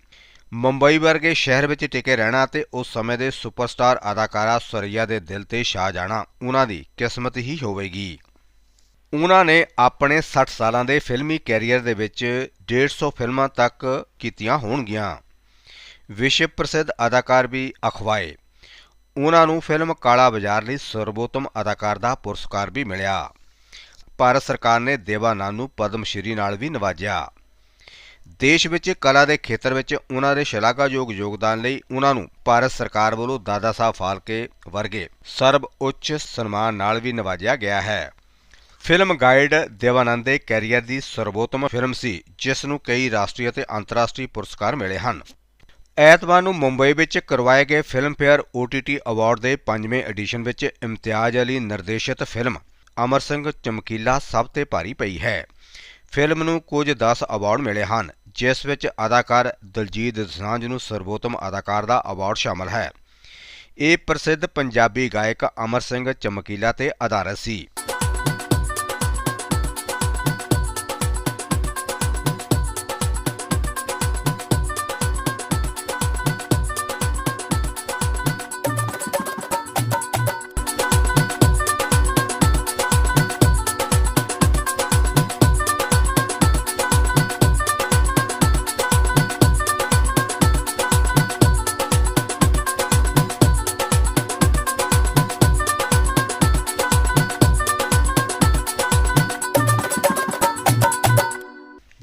ਮੁੰਬਈ ਵਰਗੇ ਸ਼ਹਿਰ ਵਿੱਚ ਟਿਕੇ ਰਹਿਣਾ ਤੇ ਉਸ ਸਮੇਂ ਦੇ ਸੁਪਰਸਟਾਰ ਅਦਾਕਾਰਾ ਸੁਰਿਆ ਦੇ ਦਿਲ ਤੇ ਛਾ ਜਾਣਾ ਉਹਨਾਂ ਦੀ ਕਿਸਮਤ ਹੀ ਹੋਵੇਗੀ। ਉਹਨਾਂ ਨੇ ਆਪਣੇ 60 ਸਾਲਾਂ ਦੇ ਫਿਲਮੀ ਕੈਰੀਅਰ ਦੇ ਵਿੱਚ 150 ਫਿਲਮਾਂ ਤੱਕ ਕੀਤੀਆਂ ਹੋਣਗੀਆਂ। ਵਿਸ਼ਵ ਪ੍ਰਸਿੱਧ ਅਦਾਕਾਰ ਵੀ ਅਖਵਾਏ। ਉਹਨਾਂ ਨੂੰ ਫਿਲਮ ਕਾਲਾ ਬਾਜ਼ਾਰ ਲਈ ਸਰਵੋਤਮ ਅਦਾਕਾਰ ਦਾ ਪੁਰਸਕਾਰ ਵੀ ਮਿਲਿਆ। ਭਾਰਤ ਸਰਕਾਰ ਨੇ ਦੇਵਾਨੰਦ ਨੂੰ ਪਦਮ ਸ਼੍ਰੀ ਨਾਲ ਵੀ ਨਵਾਜਿਆ। ਦੇਸ਼ ਵਿੱਚ ਕਲਾ ਦੇ ਖੇਤਰ ਵਿੱਚ ਉਹਨਾਂ ਦੇ ਸ਼ਲਾਘਾਯੋਗ ਯੋਗਦਾਨ ਲਈ ਉਹਨਾਂ ਨੂੰ ਭਾਰਤ ਸਰਕਾਰ ਵੱਲੋਂ ਦਾਦਾ ਸਾਹਿਬ ਫਾਲਕੇ ਵਰਗੇ ਸਰਬ ਉੱਚ ਸਨਮਾਨ ਨਾਲ ਵੀ ਨਵਾਜਿਆ ਗਿਆ ਹੈ। ਫਿਲਮ ਗਾਈਡ ਦੇਵਾਨੰਦ ਦੇ ਕੈਰੀਅਰ ਦੀ ਸਰਬੋਤਮ ਫਿਲਮ ਸੀ, ਜਿਸ ਨੂੰ ਕਈ ਰਾਸ਼ਟਰੀ ਅਤੇ ਅੰਤਰਰਾਸ਼ਟਰੀ ਪੁਰਸਕਾਰ ਮਿਲੇ ਹਨ। ਐਤਵਾਰ ਨੂੰ ਮੁੰਬਈ ਵਿੱਚ ਕਰਵਾਏ ਗਏ ਫਿਲਮਫੇਅਰ OTT ਅਵਾਰਡ ਦੇ 5ਵੇਂ ਐਡੀਸ਼ਨ ਵਿੱਚ ਇਮਤਿਆਜ਼ ਅਲੀ ਨਿਰਦੇਸ਼ਿਤ ਫਿਲਮ ਅਮਰ ਸਿੰਘ ਚਮਕੀਲਾ ਸਭ ਤੇ ਭਾਰੀ ਪਈ ਹੈ। ਫਿਲਮ ਨੂੰ ਕੁਝ 10 ਅਵਾਰਡ ਮਿਲੇ ਹਨ, ਜਿਸ ਵਿੱਚ ਅਦਾਕਾਰ ਦਲਜੀਤ ਦੋਸਾਂਝ ਨੂੰ ਸਰਬੋਤਮ ਅਦਾਕਾਰ ਦਾ ਅਵਾਰਡ ਸ਼ਾਮਲ ਹੈ। ਇਹ ਪ੍ਰਸਿੱਧ ਪੰਜਾਬੀ ਗਾਇਕ ਅਮਰ ਸਿੰਘ ਚਮਕੀਲਾ ਤੇ ਆਧਾਰਿਤ ਸੀ।